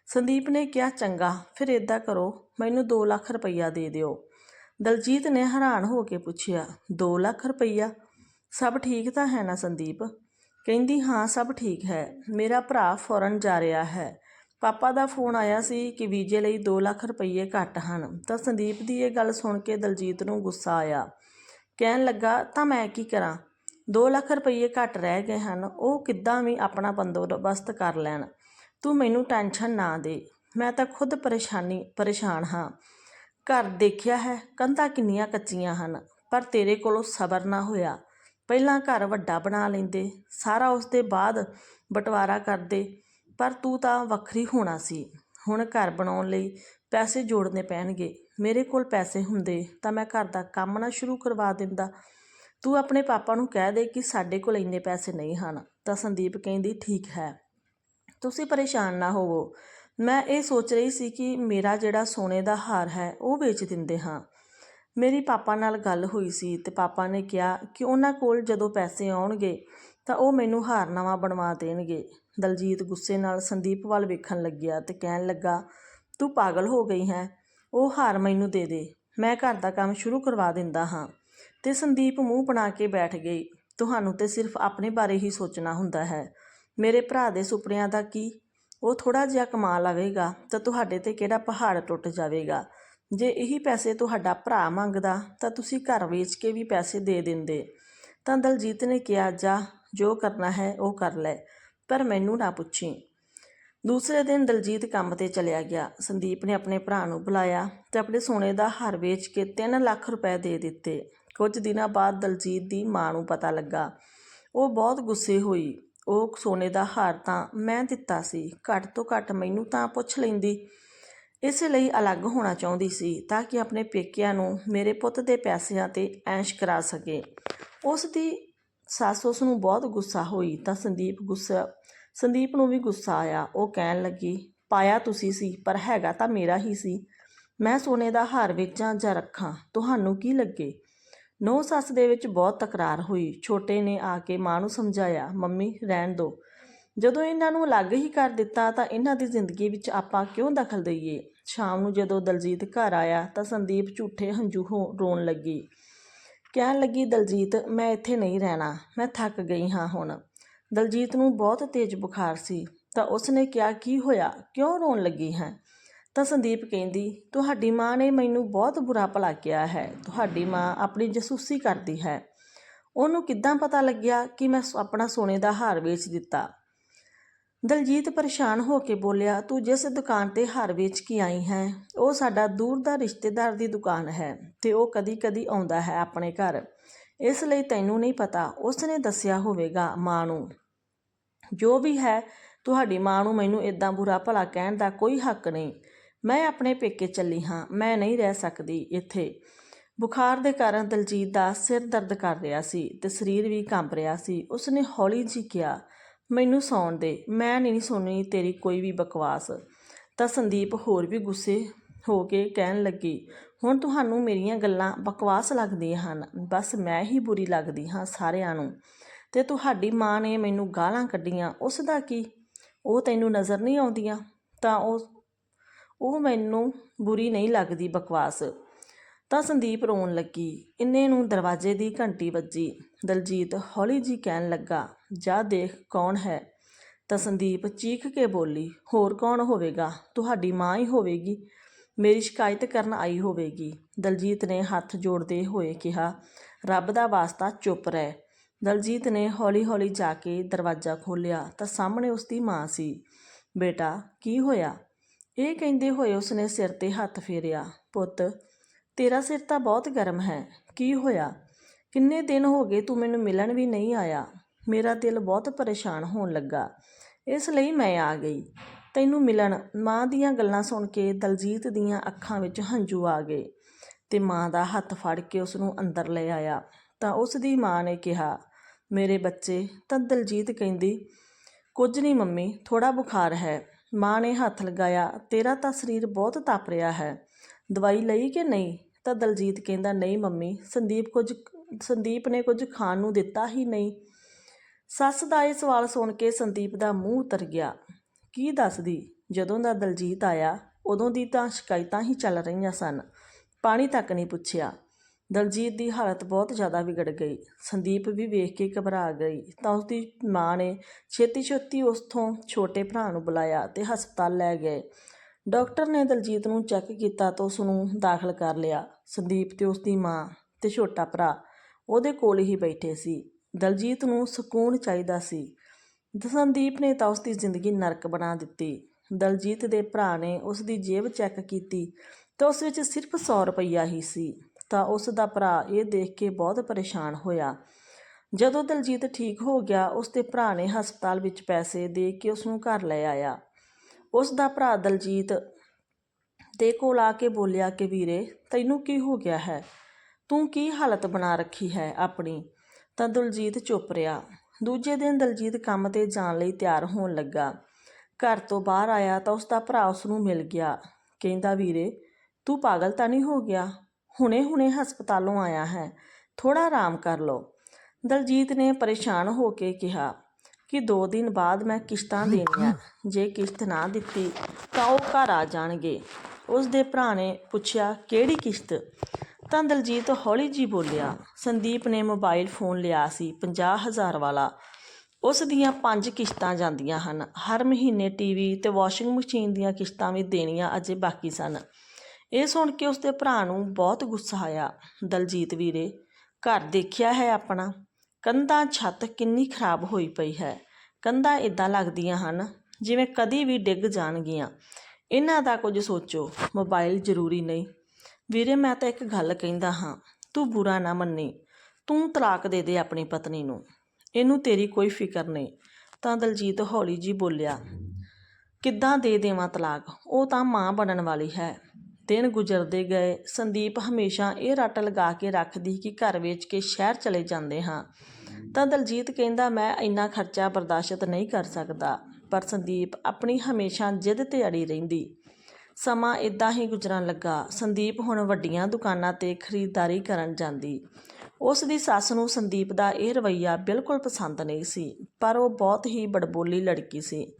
ਸੰਦੀਪ ਨੇ ਕਿਹਾ, ਚੰਗਾ, ਫਿਰ ਇਦਾਂ ਕਰੋ, ਮੈਨੂੰ 2 ਲੱਖ ਰੁਪਈਆ ਦੇ ਦਿਓ। ਦਲਜੀਤ ਨੇ ਹੈਰਾਨ ਹੋ ਕੇ ਪੁੱਛਿਆ 2 ਲੱਖ ਰੁਪਈਆ? ਸਭ ਠੀਕ ਤਾਂ ਹੈ ਨਾ ਸੰਦੀਪ? ਕਹਿੰਦੀ, ਹਾਂ, ਸਭ ਠੀਕ ਹੈ। ਮੇਰਾ ਭਰਾ ਫੌਰਨ ਜਾ ਰਿਹਾ ਹੈ। ਪਾਪਾ ਦਾ ਫੋਨ ਆਇਆ ਸੀ ਕਿ ਵੀਜ਼ੇ ਲਈ 2 ਲੱਖ ਰੁਪਏ ਘੱਟ ਹਨ। ਤਾਂ ਸੰਦੀਪ ਦੀ ਇਹ ਗੱਲ ਸੁਣ ਕੇ ਦਲਜੀਤ ਨੂੰ ਗੁੱਸਾ ਆਇਆ। ਕਹਿਣ ਲੱਗਾ, ਤਾਂ ਮੈਂ ਕੀ ਕਰਾਂ? 2 ਲੱਖ ਰੁਪਏ ਘੱਟ ਰਹਿ ਗਏ ਹਨ। ਉਹ ਕਿੱਦਾਂ ਵੀ ਆਪਣਾ ਬੰਦੋਬਸਤ ਕਰ ਲੈਣ। ਤੂੰ ਮੈਨੂੰ ਟੈਨਸ਼ਨ ਨਾ ਦੇ। ਮੈਂ ਤਾਂ ਖੁਦ ਪਰੇਸ਼ਾਨੀ, ਪਰੇਸ਼ਾਨ ਹਾਂ। ਘਰ ਦੇਖਿਆ ਹੈ, ਕੰਧਾਂ ਕਿੰਨੀਆਂ ਕੱਚੀਆਂ ਹਨ, ਪਰ ਤੇਰੇ ਕੋਲੋਂ ਸਬਰ ਨਾ ਹੋਇਆ। ਪਹਿਲਾਂ ਘਰ ਵੱਡਾ ਬਣਾ ਲੈਂਦੇ, ਸਾਰਾ ਉਸ ਦੇ ਬਾਅਦ ਬਟਵਾਰਾ ਕਰਦੇ, ਪਰ ਤੂੰ ਤਾਂ ਵੱਖਰੀ ਹੋਣਾ ਸੀ। ਹੁਣ ਘਰ ਬਣਾਉਣ ਲਈ ਪੈਸੇ ਜੋੜਨੇ ਪੈਣਗੇ। ਮੇਰੇ ਕੋਲ ਪੈਸੇ ਹੁੰਦੇ ਤਾਂ ਮੈਂ ਘਰ ਦਾ ਕੰਮ ਨਾ ਸ਼ੁਰੂ ਕਰਵਾ ਦਿੰਦਾ। ਤੂੰ ਆਪਣੇ ਪਾਪਾ ਨੂੰ ਕਹਿ ਦੇ ਕਿ ਸਾਡੇ ਕੋਲ ਇੰਨੇ ਪੈਸੇ ਨਹੀਂ ਹਨ, ਤਾਂ ਸੰਦੀਪ ਕਹਿੰਦੀ, ਠੀਕ ਹੈ। ਤੁਸੀਂ ਪਰੇਸ਼ਾਨ ਨਾ ਹੋਵੋ। ਮੈਂ ਇਹ ਸੋਚ ਰਹੀ ਸੀ ਕਿ ਮੇਰਾ ਜਿਹੜਾ ਸੋਨੇ ਦਾ ਹਾਰ ਹੈ, ਉਹ ਵੇਚ ਦਿੰਦੇ ਹਾਂ। ਮੇਰੀ ਪਾਪਾ ਨਾਲ ਗੱਲ ਹੋਈ ਸੀ ਤੇ ਪਾਪਾ ਨੇ ਕਿਹਾ ਕਿ ਉਹਨਾਂ ਕੋਲ ਜਦੋਂ ਪੈਸੇ ਆਉਣਗੇ ਤਾਂ ਉਹ ਮੈਨੂੰ ਹਾਰ ਨਵਾਂ ਬਣਵਾ ਦੇਣਗੇ। ਦਲਜੀਤ ਗੁੱਸੇ ਨਾਲ ਸੰਦੀਪ ਵੱਲ ਵੇਖਣ ਲੱਗਿਆ ਤੇ ਕਹਿਣ ਲੱਗਾ, ਤੂੰ ਪਾਗਲ ਹੋ ਗਈ ਹੈ। ਉਹ ਹਾਰ ਮੈਨੂੰ ਦੇ ਦੇ। ਮੈਂ ਘਰ ਦਾ ਕੰਮ ਸ਼ੁਰੂ ਕਰਵਾ ਦਿੰਦਾ ਹਾਂ। ਤੇ ਸੰਦੀਪ ਮੂੰਹ ਬਣਾ ਕੇ ਬੈਠ ਗਈ। ਤੁਹਾਨੂੰ ਤੇ ਸਿਰਫ ਆਪਣੇ ਬਾਰੇ ਹੀ ਸੋਚਣਾ ਹੁੰਦਾ ਹੈ। ਮੇਰੇ ਭਰਾ ਦੇ ਸੁਪਨਿਆਂ ਦਾ ਕੀ? ਉਹ ਥੋੜਾ ਜਿਹਾ ਕਮਾ ਲਵੇਗਾ ਤਾਂ ਤੁਹਾਡੇ ਤੇ ਕਿਹੜਾ ਪਹਾੜ ਟੁੱਟ ਜਾਵੇਗਾ। ਜੇ ਇਹੀ ਪੈਸੇ ਤੁਹਾਡਾ ਭਰਾ ਮੰਗਦਾ ਤਾਂ ਤੁਸੀਂ ਘਰ ਵੇਚ ਕੇ ਵੀ ਪੈਸੇ ਦੇ ਦਿੰਦੇ। ਤਾਂ ਦਲਜੀਤ ਨੇ ਕਿਹਾ, ਜਾ, ਜੋ ਕਰਨਾ ਹੈ ਉਹ ਕਰ ਲੈ, ਪਰ ਮੈਨੂੰ ਨਾ ਪੁੱਛੀ। ਦੂਸਰੇ ਦਿਨ ਦਲਜੀਤ ਕੰਮ ਤੇ ਚਲਿਆ ਗਿਆ। ਸੰਦੀਪ ਨੇ ਆਪਣੇ ਭਰਾ ਨੂੰ ਬੁਲਾਇਆ ਤੇ ਆਪਣੇ ਸੋਨੇ ਦਾ ਹਾਰ ਵੇਚ ਕੇ 3 ਲੱਖ ਰੁਪਏ ਦੇ ਦਿੱਤੇ। ਕੁਝ ਦਿਨਾਂ ਬਾਅਦ ਦਲਜੀਤ ਦੀ ਮਾਂ ਨੂੰ ਪਤਾ ਲੱਗਾ। ਉਹ ਬਹੁਤ ਗੁੱਸੇ ਹੋਈ। ਉਹ ਸੋਨੇ ਦਾ ਹਾਰ ਤਾਂ ਮੈਂ ਦਿੱਤਾ ਸੀ, ਘੱਟ ਤੋਂ ਘੱਟ ਮੈਨੂੰ ਤਾਂ ਪੁੱਛ ਲੈਂਦੀ। ਇਸ ਲਈ ਅਲੱਗ ਹੋਣਾ ਚਾਹੁੰਦੀ ਸੀ ਤਾਂ ਕਿ ਆਪਣੇ ਪੇਕਿਆਂ ਨੂੰ ਮੇਰੇ ਪੁੱਤ ਦੇ ਪੈਸਿਆਂ ਤੇ ਐਸ਼ ਕਰਾ ਸਕੇ। ਉਸ ਦੀ ਸੱਸ ਉਸ ਨੂੰ ਬਹੁਤ ਗੁੱਸਾ ਹੋਈ ਤਾਂ ਸੰਦੀਪ ਗੁੱਸਾ ਸੰਦੀਪ ਨੂੰ ਵੀ ਗੁੱਸਾ ਆਇਆ। ਉਹ ਕਹਿਣ ਲੱਗੀ, ਪਾਇਆ ਤੁਸੀਂ ਸੀ, ਪਰ ਹੈਗਾ ਤਾਂ ਮੇਰਾ ਹੀ ਸੀ। ਮੈਂ ਸੋਨੇ ਦਾ ਹਾਰ ਵੇਚਾਂ ਜਾਂ ਰੱਖਾਂ? ਤੁਹਾਨੂੰ ਕੀ ਲੱਗੇ? ਨੌ ਸੱਸ ਦੇ ਵਿੱਚ ਬਹੁਤ ਤਕਰਾਰ ਹੋਈ। ਛੋਟੇ ਨੇ ਆ ਕੇ ਮਾਂ ਨੂੰ ਸਮਝਾਇਆ, ਮੰਮੀ, ਰਹਿਣ ਦਿਓ ਜਦੋਂ ਇਹਨਾਂ ਨੂੰ ਅਲੱਗ ਹੀ ਕਰ ਦਿੱਤਾ ਤਾਂ ਇਹਨਾਂ ਦੀ ਜ਼ਿੰਦਗੀ ਵਿੱਚ ਆਪਾਂ ਕਿਉਂ ਦਖਲ ਦਈਏ? ਸ਼ਾਮ ਨੂੰ ਜਦੋਂ ਦਲਜੀਤ ਘਰ ਆਇਆ ਤਾਂ ਸੰਦੀਪ ਝੂਠੇ ਹੰਝੂ ਹੋ ਰੋਣ ਲੱਗੀ। ਕਹਿਣ ਲੱਗੀ, ਦਲਜੀਤ, ਮੈਂ ਇੱਥੇ ਨਹੀਂ ਰਹਿਣਾ, ਮੈਂ ਥੱਕ ਗਈ ਹਾਂ ਹੁਣ। ਦਲਜੀਤ ਨੂੰ ਬਹੁਤ ਤੇਜ਼ ਬੁਖਾਰ ਸੀ, ਤਾਂ ਉਸਨੇ ਕਿਹਾ, ਕੀ ਹੋਇਆ? ਕਿਉਂ ਰੋਣ ਲੱਗੀ ਹੈ? ਤਾਂ ਸੰਦੀਪ ਕਹਿੰਦੀ, ਤੁਹਾਡੀ ਮਾਂ ਨੇ ਮੈਨੂੰ ਬਹੁਤ ਬੁਰਾ ਭਲਾ ਕਿਹਾ ਹੈ। ਤੁਹਾਡੀ ਮਾਂ ਆਪਣੀ ਜਸੂਸੀ ਕਰਦੀ ਹੈ। ਉਹਨੂੰ ਕਿੱਦਾਂ ਪਤਾ ਲੱਗਿਆ ਕਿ ਮੈਂ ਆਪਣਾ ਸੋਨੇ ਦਾ ਹਾਰ ਵੇਚ ਦਿੱਤਾ? ਦਲਜੀਤ ਪਰੇਸ਼ਾਨ ਹੋ ਕੇ ਬੋਲਿਆ, ਤੂੰ ਜਿਸ ਦੁਕਾਨ ਤੇ ਹਾਰ ਵੇਚ ਕੇ ਆਈ ਹੈ, ਉਹ ਸਾਡਾ ਦੂਰ ਦਾ ਰਿਸ਼ਤੇਦਾਰ ਦੀ ਦੁਕਾਨ ਹੈ ਤੇ ਉਹ ਕਦੀ-ਕਦੀ ਆਉਂਦਾ ਹੈ ਆਪਣੇ ਘਰ। ਇਸ ਲਈ ਤੈਨੂੰ ਨਹੀਂ ਪਤਾ, ਉਸਨੇ ਦੱਸਿਆ ਹੋਵੇਗਾ ਮਾਂ ਨੂੰ। ਜੋ ਵੀ ਹੈ, ਤੁਹਾਡੀ ਮਾਂ ਨੂੰ ਮੈਨੂੰ ਇਦਾਂ ਬੁਰਾ ਭਲਾ ਕਹਿਣ ਦਾ ਕੋਈ ਹੱਕ ਨਹੀਂ। ਮੈਂ ਆਪਣੇ ਪੇਕੇ ਚੱਲੀ ਹਾਂ, ਮੈਂ ਨਹੀਂ ਰਹਿ ਸਕਦੀ ਇੱਥੇ। ਬੁਖਾਰ ਦੇ ਕਾਰਨ ਦਲਜੀਤ ਦਾ ਸਿਰ ਦਰਦ ਕਰ ਰਿਹਾ ਸੀ ਤੇ ਸਰੀਰ ਵੀ ਕੰਬ ਰਿਹਾ ਸੀ। ਉਸਨੇ ਹੌਲੀ ਜੀ ਕਿਹਾ ਮੈਨੂੰ ਸੌਣ ਦੇ। ਮੈਂ ਨਹੀਂ ਸੁਣਨੀ ਤੇਰੀ ਕੋਈ ਵੀ ਬਕਵਾਸ। ਤਾਂ ਸੰਦੀਪ ਹੋਰ ਵੀ ਗੁੱਸੇ ਹੋ ਕੇ ਕਹਿਣ ਲੱਗੀ, ਹੁਣ ਤੁਹਾਨੂੰ ਮੇਰੀਆਂ ਗੱਲਾਂ ਬਕਵਾਸ ਲੱਗਦੀਆਂ ਹਨ। ਬਸ ਮੈਂ ਹੀ ਬੁਰੀ ਲੱਗਦੀ ਹਾਂ ਸਾਰਿਆਂ ਨੂੰ। ਤੇ ਤੁਹਾਡੀ ਮਾਂ ਨੇ ਮੈਨੂੰ ਗਾਲਾਂ ਕੱਢੀਆਂ। ਉਸ ਦਾ ਕੀ? ਉਹ ਤੈਨੂੰ ਨਜ਼ਰ ਨਹੀਂ ਆਉਂਦੀਆਂ? ਤਾਂ ਉਹ ਉਹ ਮੈਨੂੰ ਬੁਰੀ ਨਹੀਂ ਲੱਗਦੀ ਬਕਵਾਸ। ਤਾਂ ਸੰਦੀਪ ਰੋਣ ਲੱਗੀ। ਇੰਨੇ ਨੂੰ ਦਰਵਾਜ਼ੇ ਦੀ ਘੰਟੀ ਵੱਜੀ। ਦਲਜੀਤ ਹੌਲੀ ਜੀ ਕਹਿਣ ਲੱਗਾ, ਜਾ ਦੇਖ ਕੌਣ ਹੈ? ਤਾਂ ਸੰਦੀਪ ਚੀਖ ਕੇ ਬੋਲੀ, ਹੋਰ ਕੌਣ ਹੋਵੇਗਾ? ਤੁਹਾਡੀ ਮਾਂ ਹੀ ਹੋਵੇਗੀ। ਮੇਰੀ ਸ਼ਿਕਾਇਤ ਕਰਨ ਆਈ ਹੋਵੇਗੀ। ਦਲਜੀਤ ਨੇ ਹੱਥ ਜੋੜਦੇ ਹੋਏ ਕਿਹਾ, ਰੱਬ ਦਾ ਵਾਸਤਾ ਚੁੱਪ ਰਹਿ। ਦਲਜੀਤ ਨੇ ਹੌਲੀ-ਹੌਲੀ ਜਾ ਕੇ ਦਰਵਾਜ਼ਾ ਖੋਲ੍ਹਿਆ ਤਾਂ ਸਾਹਮਣੇ ਉਸ ਦੀ ਮਾਂ ਸੀ। ਬੇਟਾ, ਕੀ ਹੋਇਆ? ਇਹ ਕਹਿੰਦੇ ਹੋਏ ਉਸਨੇ ਸਿਰ ਤੇ ਹੱਥ ਫੇਰਿਆ, ਪੁੱਤ, ਤੇਰਾ ਸਿਰ ਤਾਂ ਬਹੁਤ ਗਰਮ ਹੈ, ਕੀ ਹੋਇਆ? ਕਿੰਨੇ ਦਿਨ ਹੋ ਗਏ ਤੂੰ ਮੈਨੂੰ ਮਿਲਣ ਵੀ ਨਹੀਂ ਆਇਆ? ਮੇਰਾ ਦਿਲ ਬਹੁਤ ਪਰੇਸ਼ਾਨ ਹੋਣ ਲੱਗਾ। ਇਸ ਲਈ ਮੈਂ ਆ ਗਈ। ਤੈਨੂੰ ਮਿਲਣ ਮਾਂ ਦੀਆਂ ਗੱਲਾਂ ਸੁਣ ਕੇ ਦਲਜੀਤ ਦੀਆਂ ਅੱਖਾਂ ਵਿੱਚ ਹੰਝੂ ਆ ਗਏ ਤੇ ਮਾਂ ਦਾ ਹੱਥ ਫੜ ਕੇ ਉਸ ਨੂੰ ਅੰਦਰ ਲੈ ਆਇਆ। ਤਾਂ ਉਸ ਦੀ ਮਾਂ ਨੇ ਕਿਹਾ, ਮੇਰੇ ਬੱਚੇ, ਤਾਂ ਦਲਜੀਤ ਕਹਿੰਦੀ, ਕੁਝ ਨਹੀਂ ਮੰਮੀ ਥੋੜਾ ਬੁਖਾਰ ਹੈ। ਮਾਂ ਨੇ ਹੱਥ ਲਗਾਇਆ, ਤੇਰਾ ਤਾਂ ਸਰੀਰ ਬਹੁਤ ਤਪ ਰਿਹਾ ਹੈ। ਦਵਾਈ ਲਈ ਕਿ ਨਹੀਂ? ਤਾਂ ਦਲਜੀਤ ਕਹਿੰਦਾ, ਨਹੀਂ ਮੰਮੀ, ਸੰਦੀਪ ਕੁਝ ਸੰਦੀਪ ਨੇ ਕੁਝ ਖਾਣ ਨੂੰ ਦਿੱਤਾ ਹੀ ਨਹੀਂ। ਸੱਸ ਦਾ ਇਹ ਸਵਾਲ ਸੁਣ ਕੇ ਸੰਦੀਪ ਦਾ ਮੂੰਹ ਉਤਰ ਗਿਆ। ਕੀ ਦੱਸਦੀ? ਜਦੋਂ ਦਾ ਦਲਜੀਤ ਆਇਆ, ਉਦੋਂ ਦੀ ਤਾਂ ਸ਼ਿਕਾਇਤਾਂ ਹੀ ਚੱਲ ਰਹੀਆਂ ਸਨ। ਪਾਣੀ ਤੱਕ ਨਹੀਂ ਪੁੱਛਿਆ। ਦਲਜੀਤ ਦੀ ਹਾਲਤ ਬਹੁਤ ਜ਼ਿਆਦਾ ਵਿਗੜ ਗਈ। ਸੰਦੀਪ ਵੀ ਵੇਖ ਕੇ ਘਬਰਾ ਗਈ। ਤਾਂ ਉਸ ਦੀ ਮਾਂ ਨੇ ਛੇਤੀ ਛੇਤੀ ਉਸ ਤੋਂ ਛੋਟੇ ਭਰਾ ਨੂੰ ਬੁਲਾਇਆ ਤੇ ਹਸਪਤਾਲ ਲੈ ਗਏ। ਡਾਕਟਰ ਨੇ ਦਲਜੀਤ ਨੂੰ ਚੈੱਕ ਕੀਤਾ ਤਾਂ ਉਸ ਨੂੰ ਦਾਖਲ ਕਰ ਲਿਆ। ਸੰਦੀਪ ਤੇ ਉਸ ਦੀ ਮਾਂ ਤੇ ਛੋਟਾ ਭਰਾ, ਉਹਦੇ ਕੋਲ ਹੀ ਬੈਠੇ ਸੀ। ਦਲਜੀਤ ਨੂੰ ਸਕੂਨ ਚਾਹੀਦਾ ਸੀ। ਸੰਦੀਪ ਨੇ ਤਾਂ ਉਸ ਦੀ ਜ਼ਿੰਦਗੀ ਨਰਕ ਬਣਾ ਦਿੱਤੀ। ਦਲਜੀਤ ਦੇ ਭਰਾ ਨੇ ਉਸ ਦੀ ਜੇਬ ਚੈੱਕ ਕੀਤੀ ਤਾਂ ਉਸ ਵਿੱਚ ਸਿਰਫ 100 ਰੁਪਈਆ ਹੀ ਸੀ। ਤਾਂ ਉਸ ਦਾ ਭਰਾ ਇਹ ਦੇਖ ਕੇ ਬਹੁਤ ਪਰੇਸ਼ਾਨ ਹੋਇਆ। ਜਦੋਂ ਦਲਜੀਤ ਠੀਕ ਹੋ ਗਿਆ, ਉਸ ਦੇ ਭਰਾ ਨੇ ਹਸਪਤਾਲ ਵਿੱਚ ਪੈਸੇ ਦੇ ਕੇ ਉਸ ਨੂੰ ਘਰ ਲੈ ਆਇਆ। ਉਸ ਦਾ ਭਰਾ ਦਲਜੀਤ ਦੇ ਕੋਲ ਆ ਕੇ ਬੋਲਿਆ ਕਿ ਵੀਰੇ, ਤੈਨੂੰ ਕੀ ਹੋ ਗਿਆ ਹੈ? ਤੂੰ ਕੀ ਹਾਲਤ ਬਣਾ ਰੱਖੀ ਹੈ ਆਪਣੀ? ਤਾਂ ਦਲਜੀਤ ਚੁੱਪ ਰਿਹਾ। ਦੂਜੇ ਦਿਨ ਦਲਜੀਤ ਕੰਮ ਤੇ ਜਾਣ ਲਈ ਤਿਆਰ ਹੋਣ ਲੱਗਾ। ਘਰ ਤੋਂ ਬਾਹਰ ਆਇਆ ਤਾਂ ਉਸ ਦਾ ਭਰਾ ਉਸ ਨੂੰ ਮਿਲ ਗਿਆ। ਕਹਿੰਦਾ, ਵੀਰੇ, ਤੂੰ ਪਾਗਲ ਤਾਂ ਨਹੀਂ ਹੋ ਗਿਆ? ਹੁਣੇ-ਹੁਣੇ ਹਸਪਤਾਲੋਂ ਆਇਆ ਹੈ। ਥੋੜਾ ਆਰਾਮ ਕਰ ਲਓ। ਦਲਜੀਤ ਨੇ ਪਰੇਸ਼ਾਨ ਹੋ ਕੇ ਕਿਹਾ ਕਿ 2 ਦਿਨ ਬਾਅਦ ਮੈਂ ਕਿਸ਼ਤਾਂ ਦੇਣੀਆਂ। ਜੇ ਕਿਸ਼ਤ ਨਾ ਦਿੱਤੀ ਤਾਂ ਉਹ ਘਰ ਆ ਜਾਣਗੇ। ਉਸ ਦੇ ਭਰਾ ਨੇ ਪੁੱਛਿਆ, ਕਿਹੜੀ ਕਿਸ਼ਤ? ਤਾਂ ਦਲਜੀਤ ਹੌਲੀ ਜੀ ਬੋਲਿਆ, ਸੰਦੀਪ ਨੇ ਮੋਬਾਈਲ ਫੋਨ ਲਿਆ ਸੀ 50000 ਵਾਲਾ। ਉਸ ਦੀਆਂ ਪੰਜ ਕਿਸ਼ਤਾਂ ਜਾਂਦੀਆਂ ਹਨ। ਹਰ ਮਹੀਨੇ ਟੀਵੀ ਤੇ ਵਾਸ਼ਿੰਗ ਮਸ਼ੀਨ ਦੀਆਂ ਕਿਸ਼ਤਾਂ ਵੀ ਦੇਣੀਆਂ ਅਜੇ ਬਾਕੀ ਸਨ। ਇਹ ਸੁਣ ਕੇ ਉਸ ਦੇ ਭਰਾ ਨੂੰ ਬਹੁਤ ਗੁੱਸਾ ਆਇਆ। ਦਲਜੀਤ ਵੀਰੇ, ਘਰ ਦੇਖਿਆ ਹੈ ਆਪਣਾ? ਕੰਧਾਂ ਛੱਤ ਕਿੰਨੀ ਖਰਾਬ ਹੋਈ ਪਈ ਹੈ। ਕੰਧਾਂ ਇਦਾਂ ਲੱਗਦੀਆਂ ਹਨ ਜਿਵੇਂ ਕਦੀ ਵੀ ਡਿੱਗ ਜਾਣਗੀਆਂ। ਇਹਨਾਂ ਦਾ ਕੁਝ ਸੋਚੋ, ਮੋਬਾਈਲ ਜ਼ਰੂਰੀ ਨਹੀਂ। ਵੀਰੇ, ਮੈਂ ਤਾਂ ਇੱਕ ਗੱਲ ਕਹਿੰਦਾ ਹਾਂ, ਤੂੰ ਬੁਰਾ ਨਾ ਮੰਨੀ। ਤੂੰ ਤਲਾਕ ਦੇ ਦੇ ਆਪਣੀ ਪਤਨੀ ਨੂੰ। ਇਹਨੂੰ ਤੇਰੀ ਕੋਈ ਫਿਕਰ ਨਹੀਂ। ਤਾਂ ਦਲਜੀਤ ਹੌਲੀ ਜੀ ਬੋਲਿਆ, ਕਿੱਦਾਂ ਦੇ ਦੇਵਾਂ ਤਲਾਕ? ਉਹ ਤਾਂ ਮਾਂ ਬਣਨ ਵਾਲੀ ਹੈ। ਦਿਨ ਗੁਜ਼ਰਦੇ ਗਏ, ਸੰਦੀਪ ਹਮੇਸ਼ਾ ਇਹ ਰੱਟ ਲਗਾ ਕੇ ਰੱਖਦੀ ਕਿ ਘਰ ਵੇਚ ਕੇ ਸ਼ਹਿਰ ਚਲੇ ਜਾਂਦੇ ਹਾਂ। ਤਾਂ ਦਲਜੀਤ ਕਹਿੰਦਾ, ਮੈਂ ਇੰਨਾ ਖਰਚਾ ਬਰਦਾਸ਼ਤ ਨਹੀਂ ਕਰ ਸਕਦਾ, ਪਰ ਸੰਦੀਪ ਆਪਣੀ ਹਮੇਸ਼ਾ ਜਿੱਦ ਤੇ ਅੜੀ ਰਹਿੰਦੀ। ਸਮਾਂ ਇਦਾਂ ਹੀ ਗੁਜ਼ਰਨ ਲੱਗਾ। ਸੰਦੀਪ ਹੁਣ ਵੱਡੀਆਂ ਦੁਕਾਨਾਂ ਤੇ ਖਰੀਦਦਾਰੀ ਕਰਨ ਜਾਂਦੀ। ਉਸ ਦੀ ਸੱਸ ਨੂੰ ਸੰਦੀਪ ਦਾ ਇਹ ਰਵੱਈਆ ਬਿਲਕੁਲ ਪਸੰਦ ਨਹੀਂ ਸੀ, ਪਰ ਉਹ ਬਹੁਤ ਹੀ ਬੜਬੋਲੀ ਲੜਕੀ ਸੀ।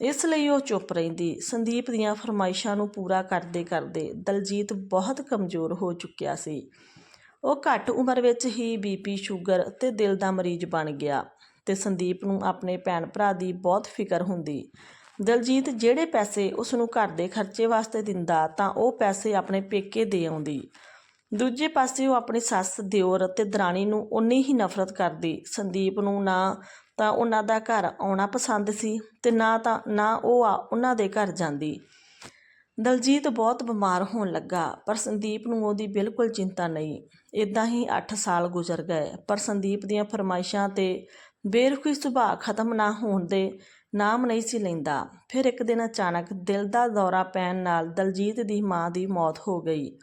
ਇਸ ਲਈ ਉਹ ਚੁੱਪ ਰਹਿੰਦੀ। ਸੰਦੀਪ ਦੀਆਂ ਫਰਮਾਇਸ਼ਾਂ ਨੂੰ ਪੂਰਾ ਕਰਦੇ ਕਰਦੇ ਦਲਜੀਤ ਬਹੁਤ ਕਮਜ਼ੋਰ ਹੋ ਚੁੱਕਿਆ ਸੀ। ਉਹ ਘੱਟ ਉਮਰ ਵਿੱਚ ਹੀ ਬੀਪੀ ਸ਼ੂਗਰ ਤੇ ਦਿਲ ਦਾ ਮਰੀਜ਼ ਬਣ ਗਿਆ ਤੇ ਸੰਦੀਪ ਨੂੰ ਆਪਣੇ ਭੈਣ ਭਰਾ ਦੀ ਬਹੁਤ ਫਿਕਰ ਹੁੰਦੀ। ਦਲਜੀਤ ਜਿਹੜੇ ਪੈਸੇ ਉਸ ਨੂੰ ਘਰ ਦੇ ਖਰਚੇ ਵਾਸਤੇ ਦਿੰਦਾ ਤਾਂ ਉਹ ਪੈਸੇ ਆਪਣੇ ਪੇਕੇ ਦੇ ਆਉਂਦੀ। ਦੂਜੇ ਪਾਸੇ ਉਹ ਆਪਣੀ ਸੱਸ, ਦਿਓਰ ਅਤੇ ਦਰਾਣੀ ਨੂੰ ਉਨੀ ਹੀ ਨਫ਼ਰਤ ਕਰਦੀ। ਸੰਦੀਪ ਨੂੰ ਨਾ ਤਾਂ ਉਹਨਾਂ ਦਾ ਘਰ ਆਉਣਾ ਪਸੰਦ ਸੀ ਤੇ ਨਾ ਤਾਂ ਨਾ ਉਹ ਆ ਉਹਨਾਂ ਦੇ ਘਰ ਜਾਂਦੀ। ਦਲਜੀਤ ਬਹੁਤ ਬਿਮਾਰ ਹੋਣ ਲੱਗਾ, ਪਰ ਸੰਦੀਪ ਨੂੰ ਉਹਦੀ ਬਿਲਕੁਲ ਚਿੰਤਾ ਨਹੀਂ। ਇਦਾਂ ਹੀ 8 ਸਾਲ ਗੁਜ਼ਰ ਗਏ, ਪਰ ਸੰਦੀਪ ਦੀਆਂ ਫਰਮਾਇਸ਼ਾਂ ਤੇ ਬੇਰੁਖੀ ਸੁਭਾਅ ਖਤਮ ਨਾ ਹੋਣ ਦੇ ਨਾਮ ਨਹੀਂ ਸੀ ਲੈਂਦਾ। ਫਿਰ ਇੱਕ ਦਿਨ ਅਚਾਨਕ ਦਿਲ ਦਾ ਦੌਰਾ ਪੈਣ ਨਾਲ ਦਲਜੀਤ ਦੀ ਮਾਂ ਦੀ ਮੌਤ ਹੋ ਗਈ।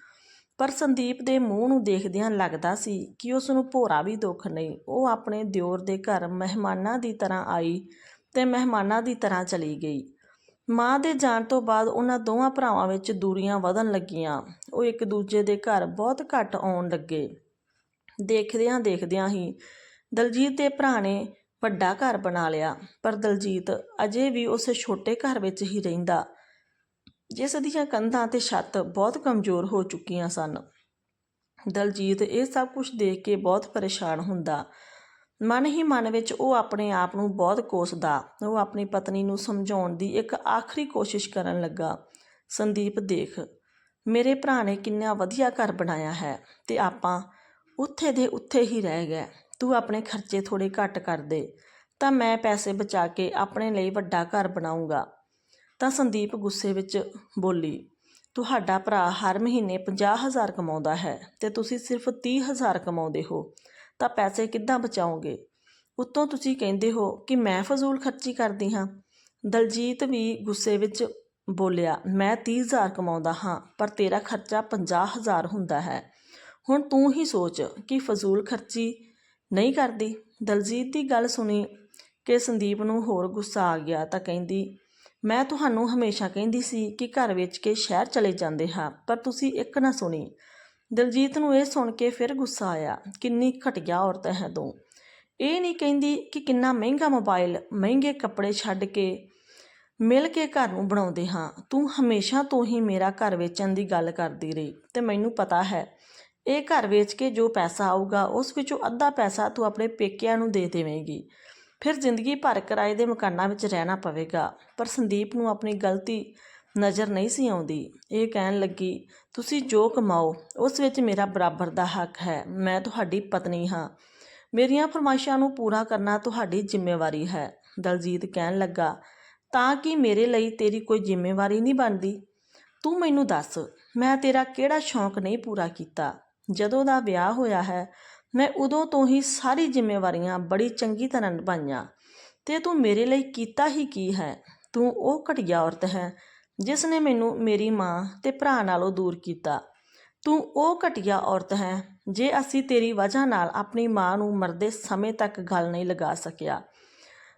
ਪਰ ਸੰਦੀਪ ਦੇ ਮੂੰਹ ਨੂੰ ਦੇਖਦਿਆਂ ਲੱਗਦਾ ਸੀ ਕਿ ਉਸ ਨੂੰ ਭੋਰਾ ਵੀ ਦੁੱਖ ਨਹੀਂ। ਉਹ ਆਪਣੇ ਦਿਓਰ ਦੇ ਘਰ ਮਹਿਮਾਨਾਂ ਦੀ ਤਰ੍ਹਾਂ ਆਈ ਤੇ ਮਹਿਮਾਨਾਂ ਦੀ ਤਰ੍ਹਾਂ ਚਲੀ ਗਈ। ਮਾਂ ਦੇ ਜਾਣ ਤੋਂ ਬਾਅਦ ਉਹਨਾਂ ਦੋਵਾਂ ਭਰਾਵਾਂ ਵਿੱਚ ਦੂਰੀਆਂ ਵਧਣ ਲੱਗੀਆਂ। ਉਹ ਇੱਕ ਦੂਜੇ ਦੇ ਘਰ ਬਹੁਤ ਘੱਟ ਆਉਣ ਲੱਗੇ। ਦੇਖਦਿਆਂ ਦੇਖਦਿਆਂ ਹੀ ਦਲਜੀਤ ਦੇ ਭਰਾ ਨੇ ਵੱਡਾ ਘਰ ਬਣਾ ਲਿਆ, ਪਰ ਦਲਜੀਤ ਅਜੇ ਵੀ ਉਸ ਛੋਟੇ ਘਰ ਵਿੱਚ ਹੀ ਰਹਿੰਦਾ, ਜਿਸ ਦੀਆਂ ਕੰਧਾਂ ਤੇ ਛੱਤ ਬਹੁਤ ਕਮਜ਼ੋਰ ਹੋ ਚੁੱਕੀਆਂ ਸਨ। ਦਲਜੀਤ ਇਹ ਸਭ ਕੁਝ ਦੇਖ ਕੇ ਬਹੁਤ ਪਰੇਸ਼ਾਨ ਹੁੰਦਾ ਮਨ ਹੀ ਮਨ ਵਿੱਚ ਉਹ ਆਪਣੇ ਆਪ ਨੂੰ ਬਹੁਤ ਕੋਸਦਾ। ਉਹ ਆਪਣੀ ਪਤਨੀ ਨੂੰ ਸਮਝਾਉਣ ਦੀ ਇੱਕ ਆਖਰੀ ਕੋਸ਼ਿਸ਼ ਕਰਨ ਲੱਗਾ। ਸੰਦੀਪ, ਦੇਖ, ਮੇਰੇ ਭਰਾ ਨੇ ਕਿੰਨਾ ਵਧੀਆ ਘਰ ਬਣਾਇਆ ਹੈ ਤੇ ਆਪਾਂ ਉੱਥੇ ਦੇ ਉੱਥੇ ਹੀ ਰਹਿ ਗਏ। ਤੂੰ ਆਪਣੇ ਖਰਚੇ ਥੋੜੇ ਘੱਟ ਕਰ ਦੇ, ਤਾਂ ਮੈਂ ਪੈਸੇ ਬਚਾ ਕੇ ਆਪਣੇ ਲਈ ਵੱਡਾ ਘਰ ਬਣਾਉਂਗਾ ਤਾਂ ਸੰਦੀਪ ਗੁੱਸੇ ਵਿੱਚ ਬੋਲੀ, ਤੁਹਾਡਾ ਭਰਾ ਹਰ ਮਹੀਨੇ 50000 ਕਮਾਉਂਦਾ ਹੈ ਤੇ ਤੁਸੀਂ ਸਿਰਫ 30000 ਕਮਾਉਂਦੇ ਹੋ। ਤਾਂ ਪੈਸੇ ਕਿੱਦਾਂ ਬਚਾਓਗੇ? ਉੱਤੋਂ ਤੁਸੀਂ ਕਹਿੰਦੇ ਹੋ ਕਿ ਮੈਂ ਫਜ਼ੂਲ ਖਰਚੀ ਕਰਦੀ ਹਾਂ। ਦਲਜੀਤ ਵੀ ਗੁੱਸੇ ਵਿੱਚ ਬੋਲਿਆ, ਮੈਂ 30000 ਕਮਾਉਂਦਾ ਹਾਂ, ਪਰ ਤੇਰਾ ਖਰਚਾ 50000 ਹੁੰਦਾ ਹੈ। ਹੁਣ ਤੂੰ ਹੀ ਸੋਚ ਕਿ ਫਜ਼ੂਲ ਖਰਚੀ ਨਹੀਂ ਕਰਦੀ? ਦਲਜੀਤ ਦੀ ਗੱਲ ਸੁਣੀ ਕਿ ਸੰਦੀਪ ਨੂੰ ਹੋਰ ਗੁੱਸਾ ਆ ਗਿਆ ਤਾਂ ਕਹਿੰਦੀ, ਮੈਂ ਤੁਹਾਨੂੰ ਹਮੇਸ਼ਾ ਕਹਿੰਦੀ ਸੀ ਕਿ ਘਰ ਵੇਚ ਕੇ ਸ਼ਹਿਰ ਚਲੇ ਜਾਂਦੇ ਹਾਂ, ਪਰ ਤੁਸੀਂ ਇੱਕ ਨਾ ਸੁਣੀ। ਦਲਜੀਤ ਨੂੰ ਇਹ ਸੁਣ ਕੇ ਫਿਰ ਗੁੱਸਾ ਆਇਆ, ਕਿੰਨੀ ਘਟੀਆ ਔਰਤ ਹੈ ਤੂੰ। ਇਹ ਨਹੀਂ ਕਹਿੰਦੀ ਕਿ ਕਿੰਨਾ ਮਹਿੰਗਾ ਮੋਬਾਈਲ, ਮਹਿੰਗੇ ਕੱਪੜੇ ਛੱਡ ਕੇ ਮਿਲ ਕੇ ਘਰ ਨੂੰ ਬਣਾਉਂਦੇ ਹਾਂ। ਤੂੰ ਹਮੇਸ਼ਾ ਤੋਂ ਹੀ ਮੇਰਾ ਘਰ ਵੇਚਣ ਦੀ ਗੱਲ ਕਰਦੀ ਰਹੀ ਤੇ ਮੈਨੂੰ ਪਤਾ ਹੈ, ਇਹ ਘਰ ਵੇਚ ਕੇ ਜੋ ਪੈਸਾ ਆਊਗਾ, ਉਸ ਵਿੱਚੋਂ ਅੱਧਾ ਪੈਸਾ ਤੂੰ ਆਪਣੇ ਪੇਕਿਆਂ ਨੂੰ ਦੇ ਦੇਵੇਂਗੀ। ਫਿਰ ਜ਼ਿੰਦਗੀ ਭਰ ਕਿਰਾਏ ਦੇ ਮਕਾਨਾਂ ਵਿੱਚ ਰਹਿਣਾ ਪਵੇਗਾ, ਪਰ ਸੰਦੀਪ ਨੂੰ ਆਪਣੀ ਗਲਤੀ ਨਜ਼ਰ ਨਹੀਂ ਸੀ ਆਉਂਦੀ। ਇਹ ਕਹਿਣ ਲੱਗੀ, ਤੁਸੀਂ ਜੋ ਕਮਾਓ, ਉਸ ਵਿੱਚ ਮੇਰਾ ਬਰਾਬਰ ਦਾ ਹੱਕ ਹੈ। ਮੈਂ ਤੁਹਾਡੀ ਪਤਨੀ ਹਾਂ। ਮੇਰੀਆਂ ਫਰਮਾਇਸ਼ਾਂ ਨੂੰ ਪੂਰਾ ਕਰਨਾ ਤੁਹਾਡੀ ਜ਼ਿੰਮੇਵਾਰੀ ਹੈ। ਦਲਜੀਤ ਕਹਿਣ ਲੱਗਾ, ਤਾਂ ਕਿ ਮੇਰੇ ਲਈ ਤੇਰੀ ਕੋਈ ਜ਼ਿੰਮੇਵਾਰੀ ਨਹੀਂ ਬਣਦੀ? ਤੂੰ ਮੈਨੂੰ ਦੱਸ, ਮੈਂ ਤੇਰਾ ਕਿਹੜਾ ਸ਼ੌਂਕ ਨਹੀਂ ਪੂਰਾ ਕੀਤਾ? ਜਦੋਂ ਦਾ ਵਿਆਹ ਹੋਇਆ ਹੈ, ਮੈਂ ਉਦੋਂ ਤੋਂ ਹੀ ਸਾਰੀ ਜ਼ਿੰਮੇਵਾਰੀਆਂ ਬੜੀ ਚੰਗੀ ਤਰ੍ਹਾਂ ਨਿਭਾਈਆਂ। ਤੇ ਤੂੰ ਮੇਰੇ ਲਈ ਕੀਤਾ ਹੀ ਕੀ ਹੈ? ਤੂੰ ਉਹ ਘਟੀਆ ਔਰਤ ਹੈ ਜਿਸ ਨੇ ਮੈਨੂੰ ਮੇਰੀ ਮਾਂ ਤੇ ਭਰਾ ਨਾਲੋਂ ਦੂਰ ਕੀਤਾ। ਤੂੰ ਉਹ ਘਟੀਆ ਔਰਤ ਹੈ, ਜੇ ਅਸੀਂ ਤੇਰੀ ਵਜ੍ਹਾ ਨਾਲ ਆਪਣੀ ਮਾਂ ਨੂੰ ਮਰਦੇ ਸਮੇਂ ਤੱਕ ਗੱਲ ਨਹੀਂ ਲਗਾ ਸਕਿਆ।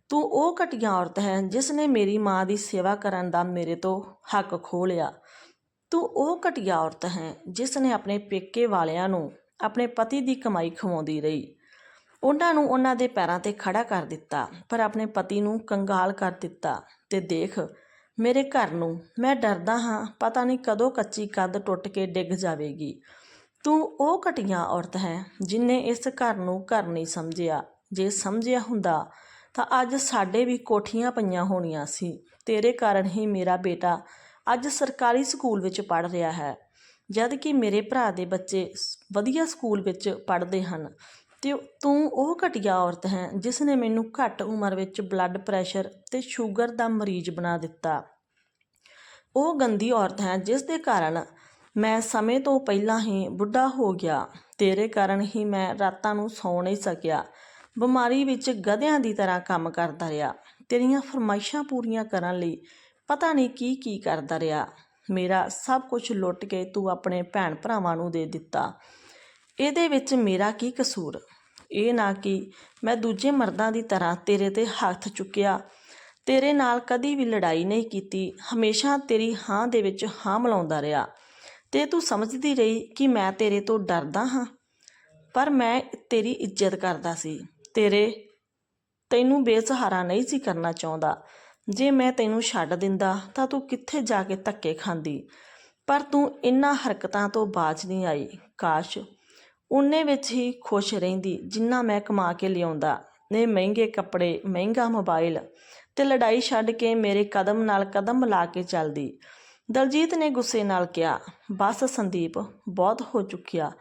ਤੂੰ ਉਹ ਘਟੀਆ ਔਰਤ ਹੈ ਜਿਸ ਨੇ ਮੇਰੀ ਮਾਂ ਦੀ ਸੇਵਾ ਕਰਨ ਦਾ ਮੇਰੇ ਤੋਂ ਹੱਕ ਖੋਹ ਲਿਆ। ਤੂੰ ਉਹ ਘਟੀਆ ਔਰਤ ਹੈ ਜਿਸ ਨੇ ਆਪਣੇ ਪੇਕੇ ਵਾਲਿਆਂ ਨੂੰ ਆਪਣੇ ਪਤੀ ਦੀ ਕਮਾਈ ਖਵਾਉਂਦੀ ਰਹੀ। ਉਹਨਾਂ ਨੂੰ ਉਹਨਾਂ ਦੇ ਪੈਰਾਂ ਤੇ ਖੜਾ ਕਰ ਦਿੱਤਾ, ਪਰ ਆਪਣੇ ਪਤੀ ਨੂੰ ਕੰਗਾਲ ਕਰ ਦਿੱਤਾ ਤੇ ਦੇਖ ਮੇਰੇ ਘਰ ਨੂੰ। ਮੈਂ ਡਰਦਾ ਹਾਂ, ਪਤਾ ਨਹੀਂ ਕਦੋਂ ਕੱਚੀ ਕੰਧ ਟੁੱਟ ਕੇ ਡਿੱਗ ਜਾਵੇਗੀ। ਤੂੰ ਉਹ ਘਟੀਆ ਔਰਤ ਹੈ ਜਿਨੇ ਇਸ ਘਰ ਨੂੰ ਘਰ ਨਹੀਂ ਸਮਝਿਆ। ਜੇ ਸਮਝਿਆ ਹੁੰਦਾ ਤਾਂ ਅੱਜ ਸਾਡੇ ਵੀ ਕੋਠੀਆਂ ਪਈਆਂ ਹੋਣੀਆਂ ਸੀ। ਤੇਰੇ ਕਾਰਨ ਹੀ ਮੇਰਾ ਬੇਟਾ ਅੱਜ ਸਰਕਾਰੀ ਸਕੂਲ ਵਿੱਚ ਪੜ੍ਹ ਰਿਹਾ ਹੈ। ਜਦ ਕਿ ਮੇਰੇ ਭਰਾ ਦੇ ਬੱਚੇ ਵਧੀਆ ਸਕੂਲ ਵਿੱਚ ਪੜ੍ਹਦੇ ਹਨ। ਤੇ ਤੂੰ ਉਹ ਘਟੀਆ ਔਰਤ ਹੈ ਜਿਸ ਨੇ ਮੈਨੂੰ ਘੱਟ ਉਮਰ ਵਿੱਚ ਬਲੱਡ ਪ੍ਰੈਸ਼ਰ ਤੇ ਸ਼ੂਗਰ ਦਾ ਮਰੀਜ਼ ਬਣਾ ਦਿੱਤਾ। ਉਹ ਗੰਦੀ ਔਰਤ ਹੈ ਜਿਸ ਦੇ ਕਾਰਨ ਮੈਂ ਸਮੇਂ ਤੋਂ ਪਹਿਲਾਂ ਹੀ ਬੁੱਢਾ ਹੋ ਗਿਆ। ਤੇਰੇ ਕਾਰਨ ਹੀ ਮੈਂ ਰਾਤਾਂ ਨੂੰ ਸੌਂ ਨਹੀਂ ਸਕਿਆ। ਬਿਮਾਰੀ ਵਿੱਚ ਗਧਿਆਂ ਦੀ ਤਰ੍ਹਾਂ ਕੰਮ ਕਰਦਾ ਰਿਹਾ। ਤੇਰੀਆਂ ਫਰਮਾਇਸ਼ਾਂ ਪੂਰੀਆਂ ਕਰਨ ਲਈ ਪਤਾ ਨਹੀਂ ਕੀ ਕੀ ਕਰਦਾ ਰਿਹਾ। ਮੇਰਾ ਸਭ ਕੁਝ ਲੁੱਟ ਕੇ ਤੂੰ ਆਪਣੇ ਭੈਣ ਭਰਾਵਾਂ ਨੂੰ ਦੇ ਦਿੱਤਾ। ਇਹਦੇ ਵਿੱਚ ਮੇਰਾ ਕੀ ਕਸੂਰ? ਇਹ ਨਾ ਕਿ ਮੈਂ ਦੂਜੇ ਮਰਦਾਂ ਦੀ ਤਰ੍ਹਾਂ ਤੇਰੇ ਤੇ ਹੱਥ ਚੁੱਕਿਆ। ਤੇਰੇ ਨਾਲ ਕਦੀ ਵੀ ਲੜਾਈ ਨਹੀਂ ਕੀਤੀ। ਹਮੇਸ਼ਾ ਤੇਰੀ ਹਾਂ ਦੇ ਵਿੱਚ ਹਾਂ ਮਿਲਾਉਂਦਾ ਰਿਹਾ। ਤੇ ਤੂੰ ਸਮਝਦੀ ਰਹੀ ਕਿ ਮੈਂ ਤੇਰੇ ਤੋਂ ਡਰਦਾ ਹਾਂ। ਪਰ ਮੈਂ ਤੇਰੀ ਇੱਜ਼ਤ ਕਰਦਾ ਸੀ। ਤੇਰੇ ਤੈਨੂੰ ਬੇਸਹਾਰਾ ਨਹੀਂ ਸੀ ਕਰਨਾ ਚਾਹੁੰਦਾ। ਜੇ ਮੈਂ ਤੈਨੂੰ ਛੱਡ ਦਿੰਦਾ ਤਾਂ ਤੂੰ ਕਿੱਥੇ ਜਾ ਕੇ ਧੱਕੇ ਖਾਂਦੀ? ਪਰ ਤੂੰ ਇਨ੍ਹਾਂ ਹਰਕਤਾਂ ਤੋਂ ਬਾਜ ਨਹੀਂ ਆਈ। ਕਾਸ਼ ਉਨੇ ਵਿੱਚ ਹੀ ਖੁਸ਼ ਰਹਿੰਦੀ, ਜਿੰਨਾ ਮੈਂ ਕਮਾ ਕੇ ਲਿਆਉਂਦਾ। ਨੇ ਮਹਿੰਗੇ ਕੱਪੜੇ, ਮਹਿੰਗਾ ਮੋਬਾਈਲ ਤੇ ਲੜਾਈ ਛੱਡ ਕੇ ਮੇਰੇ ਕਦਮ ਨਾਲ ਕਦਮ ਮਿਲਾ ਕੇ ਚੱਲਦੀ। ਦਲਜੀਤ ਨੇ ਗੁੱਸੇ ਨਾਲ ਕਿਹਾ, ਬਸ ਸੰਦੀਪ, ਬਹੁਤ ਹੋ ਚੁੱਕਿਆ।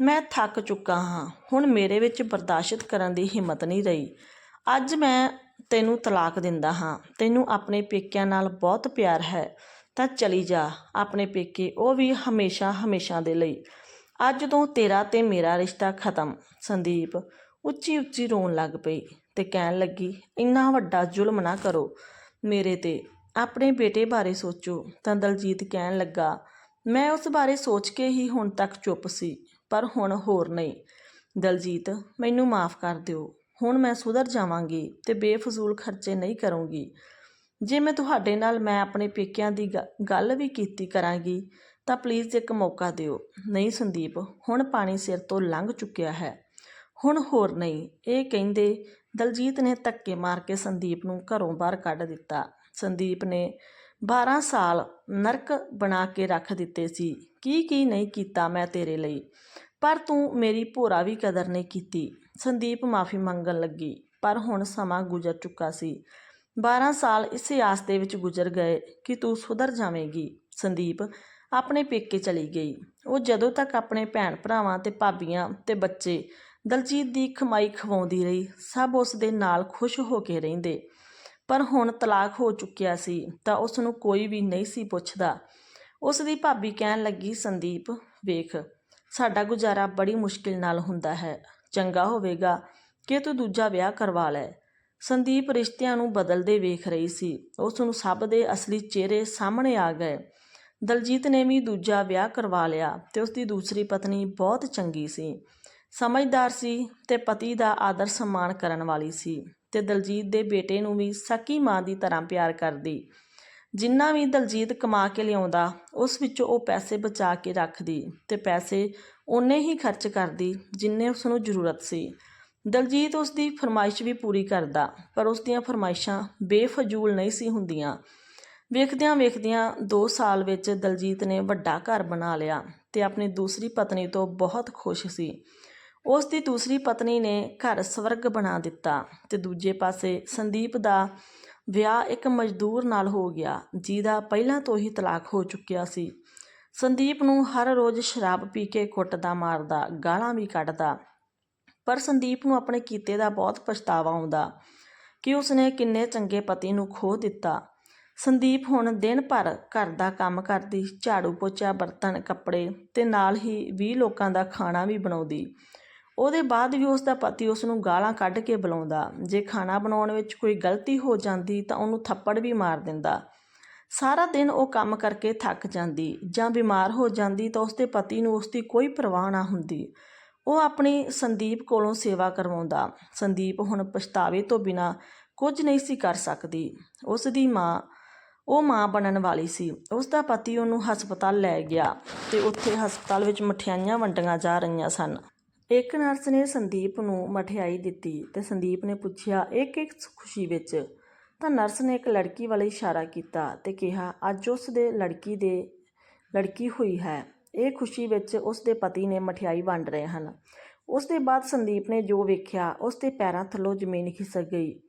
ਮੈਂ ਥੱਕ ਚੁੱਕਾ ਹਾਂ। ਹੁਣ ਮੇਰੇ ਵਿੱਚ ਬਰਦਾਸ਼ਤ ਕਰਨ ਦੀ ਹਿੰਮਤ ਨਹੀਂ ਰਹੀ। ਅੱਜ ਮੈਂ ਤੈਨੂੰ ਤਲਾਕ ਦਿੰਦਾ ਹਾਂ। ਤੈਨੂੰ ਆਪਣੇ ਪੇਕਿਆਂ ਨਾਲ ਬਹੁਤ ਪਿਆਰ ਹੈ। ਤਾਂ ਚਲੀ ਜਾ। ਆਪਣੇ ਪੇਕੇ ਉਹ ਵੀ ਹਮੇਸ਼ਾ ਹਮੇਸ਼ਾ ਦੇ ਲਈ। ਅੱਜ ਤੋਂ ਤੇਰਾ ਤੇ ਮੇਰਾ ਰਿਸ਼ਤਾ ਖਤਮ। ਸੰਦੀਪ ਉੱਚੀ ਉੱਚੀ ਰੋਣ ਲੱਗ ਪਈ ਤੇ ਕਹਿਣ ਲੱਗੀ, ਇੰਨਾ ਵੱਡਾ ਜ਼ੁਲਮ ਨਾ ਕਰੋ। ਮੇਰੇ ਤੇ ਆਪਣੇ ਬੇਟੇ ਬਾਰੇ ਸੋਚੋ। ਤਾਂ ਦਲਜੀਤ ਕਹਿਣ ਲੱਗਾ, ਮੈਂ ਉਸ ਬਾਰੇ ਸੋਚ ਕੇ ਹੀ ਹੁਣ ਤੱਕ ਚੁੱਪ ਸੀ, ਪਰ ਹੁਣ ਹੋਰ ਨਹੀਂ। ਦਲਜੀਤ, ਮੈਨੂੰ ਮਾਫ ਕਰ ਦਿਓ। ਹੁਣ ਮੈਂ ਸੁਧਰ ਜਾਵਾਂਗੀ ਤੇ ਬੇਫਜ਼ੂਲ ਖਰਚੇ ਨਹੀਂ ਕਰੂੰਗੀ। ਜੇ ਮੈਂ ਤੁਹਾਡੇ ਨਾਲ ਮੈਂ ਆਪਣੇ ਪੇਕਿਆਂ ਦੀ ਗ- ਗੱਲ ਵੀ ਕੀਤੀ ਕਰਾਂਗੀ ਤਾਂ ਪਲੀਜ਼ ਇੱਕ ਮੌਕਾ ਦਿਓ। ਨਹੀਂ ਸੰਦੀਪ, ਹੁਣ ਪਾਣੀ ਸਿਰ ਤੋਂ ਲੰਘ ਚੁੱਕਿਆ ਹੈ। ਹੁਣ ਹੋਰ ਨਹੀਂ, ਇਹ ਕਹਿੰਦੇ ਦਲਜੀਤ ਨੇ ਧੱਕੇ ਮਾਰ ਕੇ ਸੰਦੀਪ ਨੂੰ ਘਰੋਂ ਬਾਹਰ ਕੱਢ ਦਿੱਤਾ। ਸੰਦੀਪ ਨੇ 12 ਸਾਲ ਨਰਕ ਬਣਾ ਕੇ ਰੱਖ ਦਿੱਤੇ ਸੀ। ਕੀ ਕੀ ਨਹੀਂ ਕੀਤਾ ਮੈਂ ਤੇਰੇ ਲਈ, ਪਰ ਤੂੰ ਮੇਰੀ ਭੋਰਾ ਵੀ ਕਦਰ ਨਹੀਂ ਕੀਤੀ। ਸੰਦੀਪ ਮਾਫੀ ਮੰਗਣ ਲੱਗੀ, ਪਰ ਹੁਣ ਸਮਾਂ ਗੁਜ਼ਰ ਚੁੱਕਾ ਸੀ। 12 ਸਾਲ ਇਸੇ ਆਸ ਦੇ ਵਿੱਚ ਗੁਜ਼ਰ ਗਏ ਕਿ ਤੂੰ ਸੁਧਰ ਜਾਵੇਂਗੀ। ਸੰਦੀਪ ਆਪਣੇ ਪੇਕੇ ਚਲੀ ਗਈ। ਉਹ ਜਦੋਂ ਤੱਕ ਆਪਣੇ ਭੈਣ ਭਰਾਵਾਂ ਤੇ ਭਾਬੀਆਂ ਤੇ ਬੱਚੇ ਦਲਜੀਤ ਦੀ ਕਮਾਈ ਖਵਾਉਂਦੀ ਰਹੀ, ਸਭ ਉਸ ਦੇ ਨਾਲ ਖੁਸ਼ ਹੋ ਕੇ ਰਹਿੰਦੇ। ਪਰ ਹੁਣ ਤਲਾਕ ਹੋ ਚੁੱਕਿਆ ਸੀ ਤਾਂ ਉਸ ਨੂੰ ਕੋਈ ਵੀ ਨਹੀਂ ਸੀ ਪੁੱਛਦਾ। ਉਸ ਦੀ ਭਾਬੀ ਕਹਿਣ ਲੱਗੀ, ਸੰਦੀਪ, ਵੇਖ, ਸਾਡਾ ਗੁਜ਼ਾਰਾ ਬੜੀ ਮੁਸ਼ਕਿਲ ਨਾਲ ਹੁੰਦਾ ਹੈ। ਚੰਗਾ ਹੋਵੇਗਾ ਕਿ ਤੂੰ ਦੂਜਾ ਵਿਆਹ ਕਰਵਾ ਲੈ ਸੰਦੀਪ ਰਿਸ਼ਤਿਆਂ ਨੂੰ ਬਦਲਦੇ ਵੇਖ ਰਹੀ ਸੀ। ਉਸ ਨੂੰ ਸਭ ਦੇ ਅਸਲੀ ਚਿਹਰੇ ਸਾਹਮਣੇ ਆ ਗਏ। ਦਲਜੀਤ ਨੇ ਵੀ ਦੂਜਾ ਵਿਆਹ ਕਰਵਾ ਲਿਆ ਤੇ ਉਸ ਦੀ ਦੂਸਰੀ ਪਤਨੀ ਬਹੁਤ ਚੰਗੀ ਸੀ। ਸਮਝਦਾਰ ਸੀ ਤੇ ਪਤੀ ਦਾ ਆਦਰ ਸਨਮਾਨ ਕਰਨ ਵਾਲੀ ਸੀ ਤੇ ਦਲਜੀਤ ਦੇ ਬੇਟੇ ਨੂੰ ਵੀ ਸਕੀ ਮਾਂ ਦੀ ਤਰ੍ਹਾਂ ਪਿਆਰ ਕਰਦੀ। ਜਿੰਨਾ ਵੀ ਦਲਜੀਤ ਕਮਾ ਕੇ ਲਿਆਉਂਦਾ, ਉਸ ਵਿੱਚੋਂ ਉਹ ਪੈਸੇ ਬਚਾ ਕੇ ਰੱਖਦੀ ਤੇ ਪੈਸੇ ਓਨੇ ਹੀ ਖਰਚ ਕਰਦੀ ਜਿੰਨੇ ਉਸ ਨੂੰ ਜ਼ਰੂਰਤ ਸੀ। ਦਲਜੀਤ ਉਸ ਦੀ ਫਰਮਾਇਸ਼ ਵੀ ਪੂਰੀ ਕਰਦਾ, ਪਰ ਉਸ ਦੀਆਂ ਫਰਮਾਇਸ਼ਾਂ ਬੇਫਜ਼ੂਲ ਨਹੀਂ ਸੀ ਹੁੰਦੀਆਂ। ਵੇਖਦਿਆਂ ਵੇਖਦਿਆਂ 2 ਸਾਲ ਵਿੱਚ ਦਲਜੀਤ ਨੇ ਵੱਡਾ ਘਰ ਬਣਾ ਲਿਆ ਤੇ ਆਪਣੀ ਦੂਸਰੀ ਪਤਨੀ ਤੋਂ ਬਹੁਤ ਖੁਸ਼ ਸੀ। ਉਸ ਦੀ ਦੂਸਰੀ ਪਤਨੀ ਨੇ ਘਰ ਸਵਰਗ ਬਣਾ ਦਿੱਤਾ ਤੇ ਦੂਜੇ ਪਾਸੇ ਸੰਦੀਪ ਦਾ ਵਿਆਹ ਇੱਕ ਮਜ਼ਦੂਰ ਨਾਲ ਹੋ ਗਿਆ, ਜਿਹਦਾ ਪਹਿਲਾਂ ਤੋਂ ਹੀ ਤਲਾਕ ਹੋ ਚੁੱਕਿਆ ਸੀ। ਸੰਦੀਪ ਨੂੰ ਹਰ ਰੋਜ਼ ਸ਼ਰਾਬ ਪੀ ਕੇ ਕੁੱਟਦਾ ਮਾਰਦਾ, ਗਾਲਾਂ ਵੀ ਕੱਢਦਾ, ਪਰ ਸੰਦੀਪ ਨੂੰ ਆਪਣੇ ਕੀਤੇ ਦਾ ਬਹੁਤ ਪਛਤਾਵਾ ਆਉਂਦਾ ਕਿ ਉਸਨੇ ਕਿੰਨੇ ਚੰਗੇ ਪਤੀ ਨੂੰ ਖੋ ਦਿੱਤਾ। ਸੰਦੀਪ ਹੁਣ ਦਿਨ ਭਰ ਘਰ ਦਾ ਕੰਮ ਕਰਦੀ, ਝਾੜੂ ਪੋਚਾ, ਬਰਤਨ, ਕੱਪੜੇ ਤੇ ਨਾਲ ਹੀ 20 ਲੋਕਾਂ ਦਾ ਖਾਣਾ ਵੀ ਬਣਾਉਂਦੀ। ਉਹਦੇ ਬਾਅਦ ਵੀ ਉਸ ਦਾ ਪਤੀ ਉਸ ਨੂੰ ਗਾਲਾਂ ਕੱਢ ਕੇ ਬੁਲਾਉਂਦਾ। ਜੇ ਖਾਣਾ ਬਣਾਉਣ ਵਿੱਚ ਕੋਈ ਗਲਤੀ ਹੋ ਜਾਂਦੀ ਤਾਂ ਉਹਨੂੰ ਥੱਪੜ ਵੀ ਮਾਰ ਦਿੰਦਾ। ਸਾਰਾ ਦਿਨ ਉਹ ਕੰਮ ਕਰਕੇ ਥੱਕ ਜਾਂਦੀ। ਜਾਂ ਬਿਮਾਰ ਹੋ ਜਾਂਦੀ ਤਾਂ ਉਸਦੇ ਪਤੀ ਨੂੰ ਉਸਦੀ ਕੋਈ ਪਰਵਾਹ ਨਾ ਹੁੰਦੀ। ਉਹ ਆਪਣੀ ਸੰਦੀਪ ਕੋਲੋਂ ਸੇਵਾ ਕਰਵਾਉਂਦਾ। ਸੰਦੀਪ ਹੁਣ ਪਛਤਾਵੇ ਤੋਂ ਬਿਨਾ ਕੁਝ ਨਹੀਂ ਸੀ ਕਰ ਸਕਦੀ। ਉਸ ਦੀ ਮਾਂ ਉਹ ਮਾਂ ਬਣਨ ਵਾਲੀ ਸੀ। ਉਸ ਦਾ ਪਤੀ ਉਹਨੂੰ ਹਸਪਤਾਲ ਲੈ ਗਿਆ ਤੇ ਉੱਥੇ ਹਸਪਤਾਲ ਵਿੱਚ ਮਠਿਆਈਆਂ ਵੰਡੀਆਂ ਜਾ ਰਹੀਆਂ ਸਨ। ਇੱਕ ਨਰਸ ਨੇ ਸੰਦੀਪ ਨੂੰ ਮਠਿਆਈ ਦਿੱਤੀ ਤੇ ਸੰਦੀਪ ਨੇ ਪੁੱਛਿਆ, ਇੱਕ ਇੱਕ ਖੁਸ਼ੀ ਵਿੱਚ? ਤਾਂ ਨਰਸ ਨੇ ਇੱਕ ਲੜਕੀ ਵੱਲ ਇਸ਼ਾਰਾ ਕੀਤਾ ਤੇ ਕਿਹਾ, ਅੱਜ ਉਸ ਦੇ ਲੜਕੀ ਦੇ, ਲੜਕੀ ਹੋਈ ਹੈ। ਇਹ ਖੁਸ਼ੀ ਵਿੱਚ ਉਸ ਦੇ ਪਤੀ ਨੇ ਮਠਿਆਈ ਵੰਡ ਰਹੇ ਹਨ। ਉਸ ਦੇ ਬਾਅਦ ਸੰਦੀਪ ਨੇ ਜੋ ਵੇਖਿਆ, ਉਸ ਦੇ ਪੈਰਾਂ ਥੱਲੋਂ ਜ਼ਮੀਨ ਖਿਸਕ ਗਈ।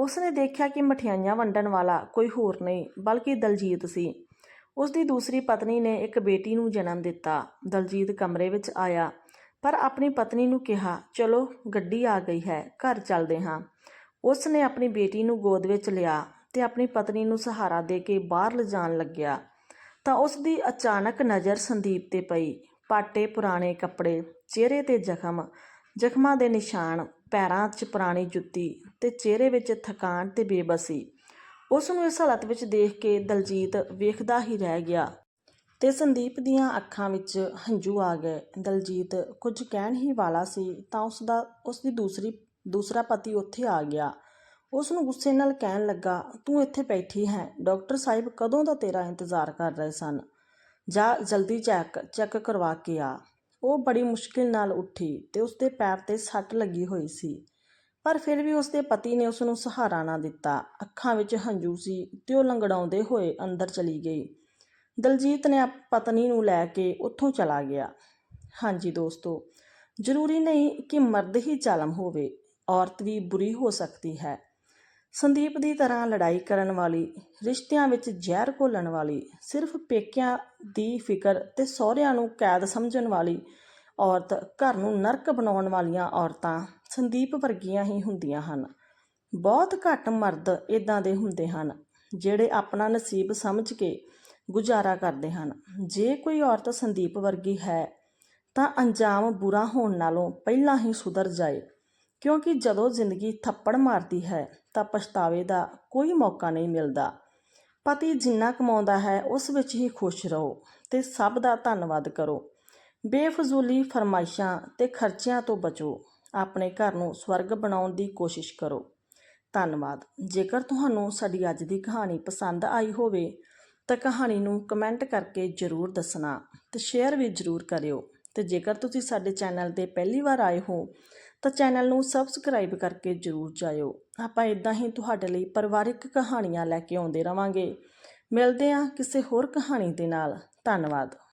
ਉਸ ਨੇ ਦੇਖਿਆ ਕਿ ਮਠਿਆਈਆਂ ਵੰਡਣ ਵਾਲਾ ਕੋਈ ਹੋਰ ਨਹੀਂ, ਬਲਕਿ ਦਲਜੀਤ ਸੀ। ਉਸ ਦੀ ਦੂਸਰੀ ਪਤਨੀ ਨੇ ਇੱਕ ਬੇਟੀ ਨੂੰ ਜਨਮ ਦਿੱਤਾ। ਦਲਜੀਤ ਕਮਰੇ ਵਿੱਚ ਆਇਆ, ਪਰ ਆਪਣੀ ਪਤਨੀ ਨੂੰ ਕਿਹਾ, ਚਲੋ, ਗੱਡੀ ਆ ਗਈ ਹੈ, ਘਰ ਚੱਲਦੇ ਹਾਂ। ਉਸ ਨੇ ਆਪਣੀ ਬੇਟੀ ਨੂੰ ਗੋਦ ਵਿੱਚ ਲਿਆ ਤੇ ਆਪਣੀ ਪਤਨੀ ਨੂੰ ਸਹਾਰਾ ਦੇ ਕੇ ਬਾਹਰ ਲਿਜਾਣ ਲੱਗਿਆ। ਤਾਂ ਉਸ ਦੀ ਅਚਾਨਕ ਨਜ਼ਰ ਸੰਦੀਪ ਤੇ ਪਈ, ਪਾਟੇ ਪੁਰਾਣੇ ਕੱਪੜੇ, ਚਿਹਰੇ ਤੇ ਜ਼ਖਮ, ਜ਼ਖਮਾਂ ਦੇ ਨਿਸ਼ਾਨ। ਪੈਰਾਂ 'ਚ ਪੁਰਾਣੀ ਜੁੱਤੀ ਤੇ ਚਿਹਰੇ ਵਿੱਚ ਥਕਾਨ ਤੇ ਬੇਬਸੀ। ਉਸ ਨੂੰ ਇਸ ਹਾਲਤ ਵਿੱਚ ਦੇਖ ਕੇ ਦਲਜੀਤ ਵੇਖਦਾ ਹੀ ਰਹਿ ਗਿਆ ਤੇ ਸੰਦੀਪ ਦੀਆਂ ਅੱਖਾਂ ਵਿੱਚ ਹੰਝੂ ਆ ਗਏ। ਦਲਜੀਤ ਕੁਝ ਕਹਿਣ ਹੀ ਵਾਲਾ ਸੀ ਤਾਂ ਉਸ ਦਾ ਉਸ ਦੀ ਦੂਸਰੀ, ਦੂਸਰਾ ਪਤੀ ਉੱਥੇ ਆ ਗਿਆ। ਉਸ ਨੂੰ ਗੁੱਸੇ ਨਾਲ ਕਹਿਣ ਲੱਗਾ, ਤੂੰ ਇੱਥੇ ਬੈਠੀ ਹੈ। ਡਾਕਟਰ ਸਾਹਿਬ ਕਦੋਂ ਦਾ ਤੇਰਾ ਇੰਤਜ਼ਾਰ ਕਰ ਰਹੇ ਸਨ? ਜਾ, ਜਲਦੀ ਚੈੱਕ ਚੈੱਕ ਕਰਵਾ ਕੇ ਆ। ਉਹ ਬੜੀ ਮੁਸ਼ਕਿਲ ਨਾਲ ਉੱਠੀ ਤੇ ਉਸਦੇ ਪੈਰ ਤੇ ਸੱਟ ਲੱਗੀ ਹੋਈ ਸੀ। ਪਰ ਫਿਰ ਵੀ ਉਸਦੇ ਪਤੀ ਨੇ ਉਸ ਨੂੰ ਸਹਾਰਾ ਨਾ ਦਿੱਤਾ। ਅੱਖਾਂ ਵਿੱਚ ਹੰਝੂ ਸੀ ਤੇ ਉਹ ਲੰਗੜਾਉਂਦੇ ਹੋਏ ਅੰਦਰ ਚਲੀ ਗਈ। ਦਲਜੀਤ ਨੇ ਪਤਨੀ ਨੂੰ ਲੈ ਕੇ ਉੱਥੋਂ ਚਲਾ ਗਿਆ। ਹਾਂਜੀ ਦੋਸਤੋ, ਜ਼ਰੂਰੀ ਨਹੀਂ ਕਿ ਮਰਦ ਹੀ ਜ਼ਾਲਮ ਹੋਵੇ, ਔਰਤ ਵੀ ਬੁਰੀ ਹੋ ਸਕਦੀ ਹੈ। ਸੰਦੀਪ ਦੀ ਤਰ੍ਹਾਂ ਲੜਾਈ ਕਰਨ ਵਾਲੀ, ਰਿਸ਼ਤਿਆਂ ਵਿੱਚ ਜ਼ਹਿਰ ਘੋਲਣ ਵਾਲੀ, ਸਿਰਫ ਪੇਕਿਆਂ ਦੀ ਫਿਕਰ ਤੇ ਸਹੁਰਿਆਂ ਨੂੰ ਕੈਦ ਸਮਝਣ ਵਾਲੀ ਔਰਤ ਘਰ ਨੂੰ ਨਰਕ ਬਣਾਉਣ ਵਾਲੀਆਂ ਔਰਤਾਂ ਸੰਦੀਪ ਵਰਗੀਆਂ ਹੀ ਹੁੰਦੀਆਂ ਹਨ। ਬਹੁਤ ਘੱਟ ਮਰਦ ਇਦਾਂ ਦੇ ਹੁੰਦੇ ਹਨ, ਜਿਹੜੇ ਆਪਣਾ ਨਸੀਬ ਸਮਝ ਕੇ ਗੁਜ਼ਾਰਾ ਕਰਦੇ ਹਨ। ਜੇ ਕੋਈ ਔਰਤ ਸੰਦੀਪ ਵਰਗੀ ਹੈ, ਤਾਂ ਅੰਜਾਮ ਬੁਰਾ ਹੋਣ ਨਾਲੋਂ ਪਹਿਲਾਂ ਹੀ ਸੁਧਰ ਜਾਏ। ਕਿਉਂਕਿ ਜਦੋਂ ਜ਼ਿੰਦਗੀ ਥੱਪੜ ਮਾਰਦੀ ਹੈ, ਤਾਂ ਪਛਤਾਵੇ ਦਾ ਕੋਈ ਮੌਕਾ ਨਹੀਂ ਮਿਲਦਾ। ਪਤੀ ਜਿੰਨਾ ਕਮਾਉਂਦਾ ਹੈ, ਉਸ ਵਿੱਚ ਹੀ ਖੁਸ਼ ਰਹੋ ਤੇ ਸਭ ਦਾ ਧੰਨਵਾਦ ਕਰੋ। ਬੇਫਜ਼ੂਲੀ ਫਰਮਾਇਸ਼ਾਂ ਤੇ ਖਰਚਿਆਂ ਤੋਂ ਬਚੋ। ਆਪਣੇ ਘਰ ਨੂੰ ਸਵਰਗ ਬਣਾਉਣ ਦੀ ਕੋਸ਼ਿਸ਼ ਕਰੋ। ਧੰਨਵਾਦ। ਜੇਕਰ ਤੁਹਾਨੂੰ ਸਾਡੀ ਅੱਜ ਦੀ ਕਹਾਣੀ ਪਸੰਦ ਆਈ ਹੋਵੇ, ਤਾਂ ਕਹਾਣੀ ਨੂੰ ਕਮੈਂਟ ਕਰਕੇ ਜ਼ਰੂਰ ਦੱਸਣਾ ਤੇ ਸ਼ੇਅਰ ਵੀ ਜ਼ਰੂਰ ਕਰਿਓ। ਤੇ ਜੇਕਰ ਤੁਸੀਂ ਸਾਡੇ ਚੈਨਲ ਤੇ ਪਹਿਲੀ ਵਾਰ ਆਏ ਹੋ ਤਾਂ ਚੈਨਲ ਨੂੰ ਸਬਸਕ੍ਰਾਈਬ ਕਰਕੇ ਜ਼ਰੂਰ ਜਾਇਓ। ਆਪਾਂ ਇਦਾਂ ਹੀ ਤੁਹਾਡੇ ਲਈ ਪਰਿਵਾਰਿਕ ਕਹਾਣੀਆਂ ਲੈ ਕੇ ਆਉਂਦੇ ਰਵਾਂਗੇ। ਮਿਲਦੇ ਹਾਂ ਕਿਸੇ ਹੋਰ ਕਹਾਣੀ ਦੇ ਨਾਲ। ਧੰਨਵਾਦ।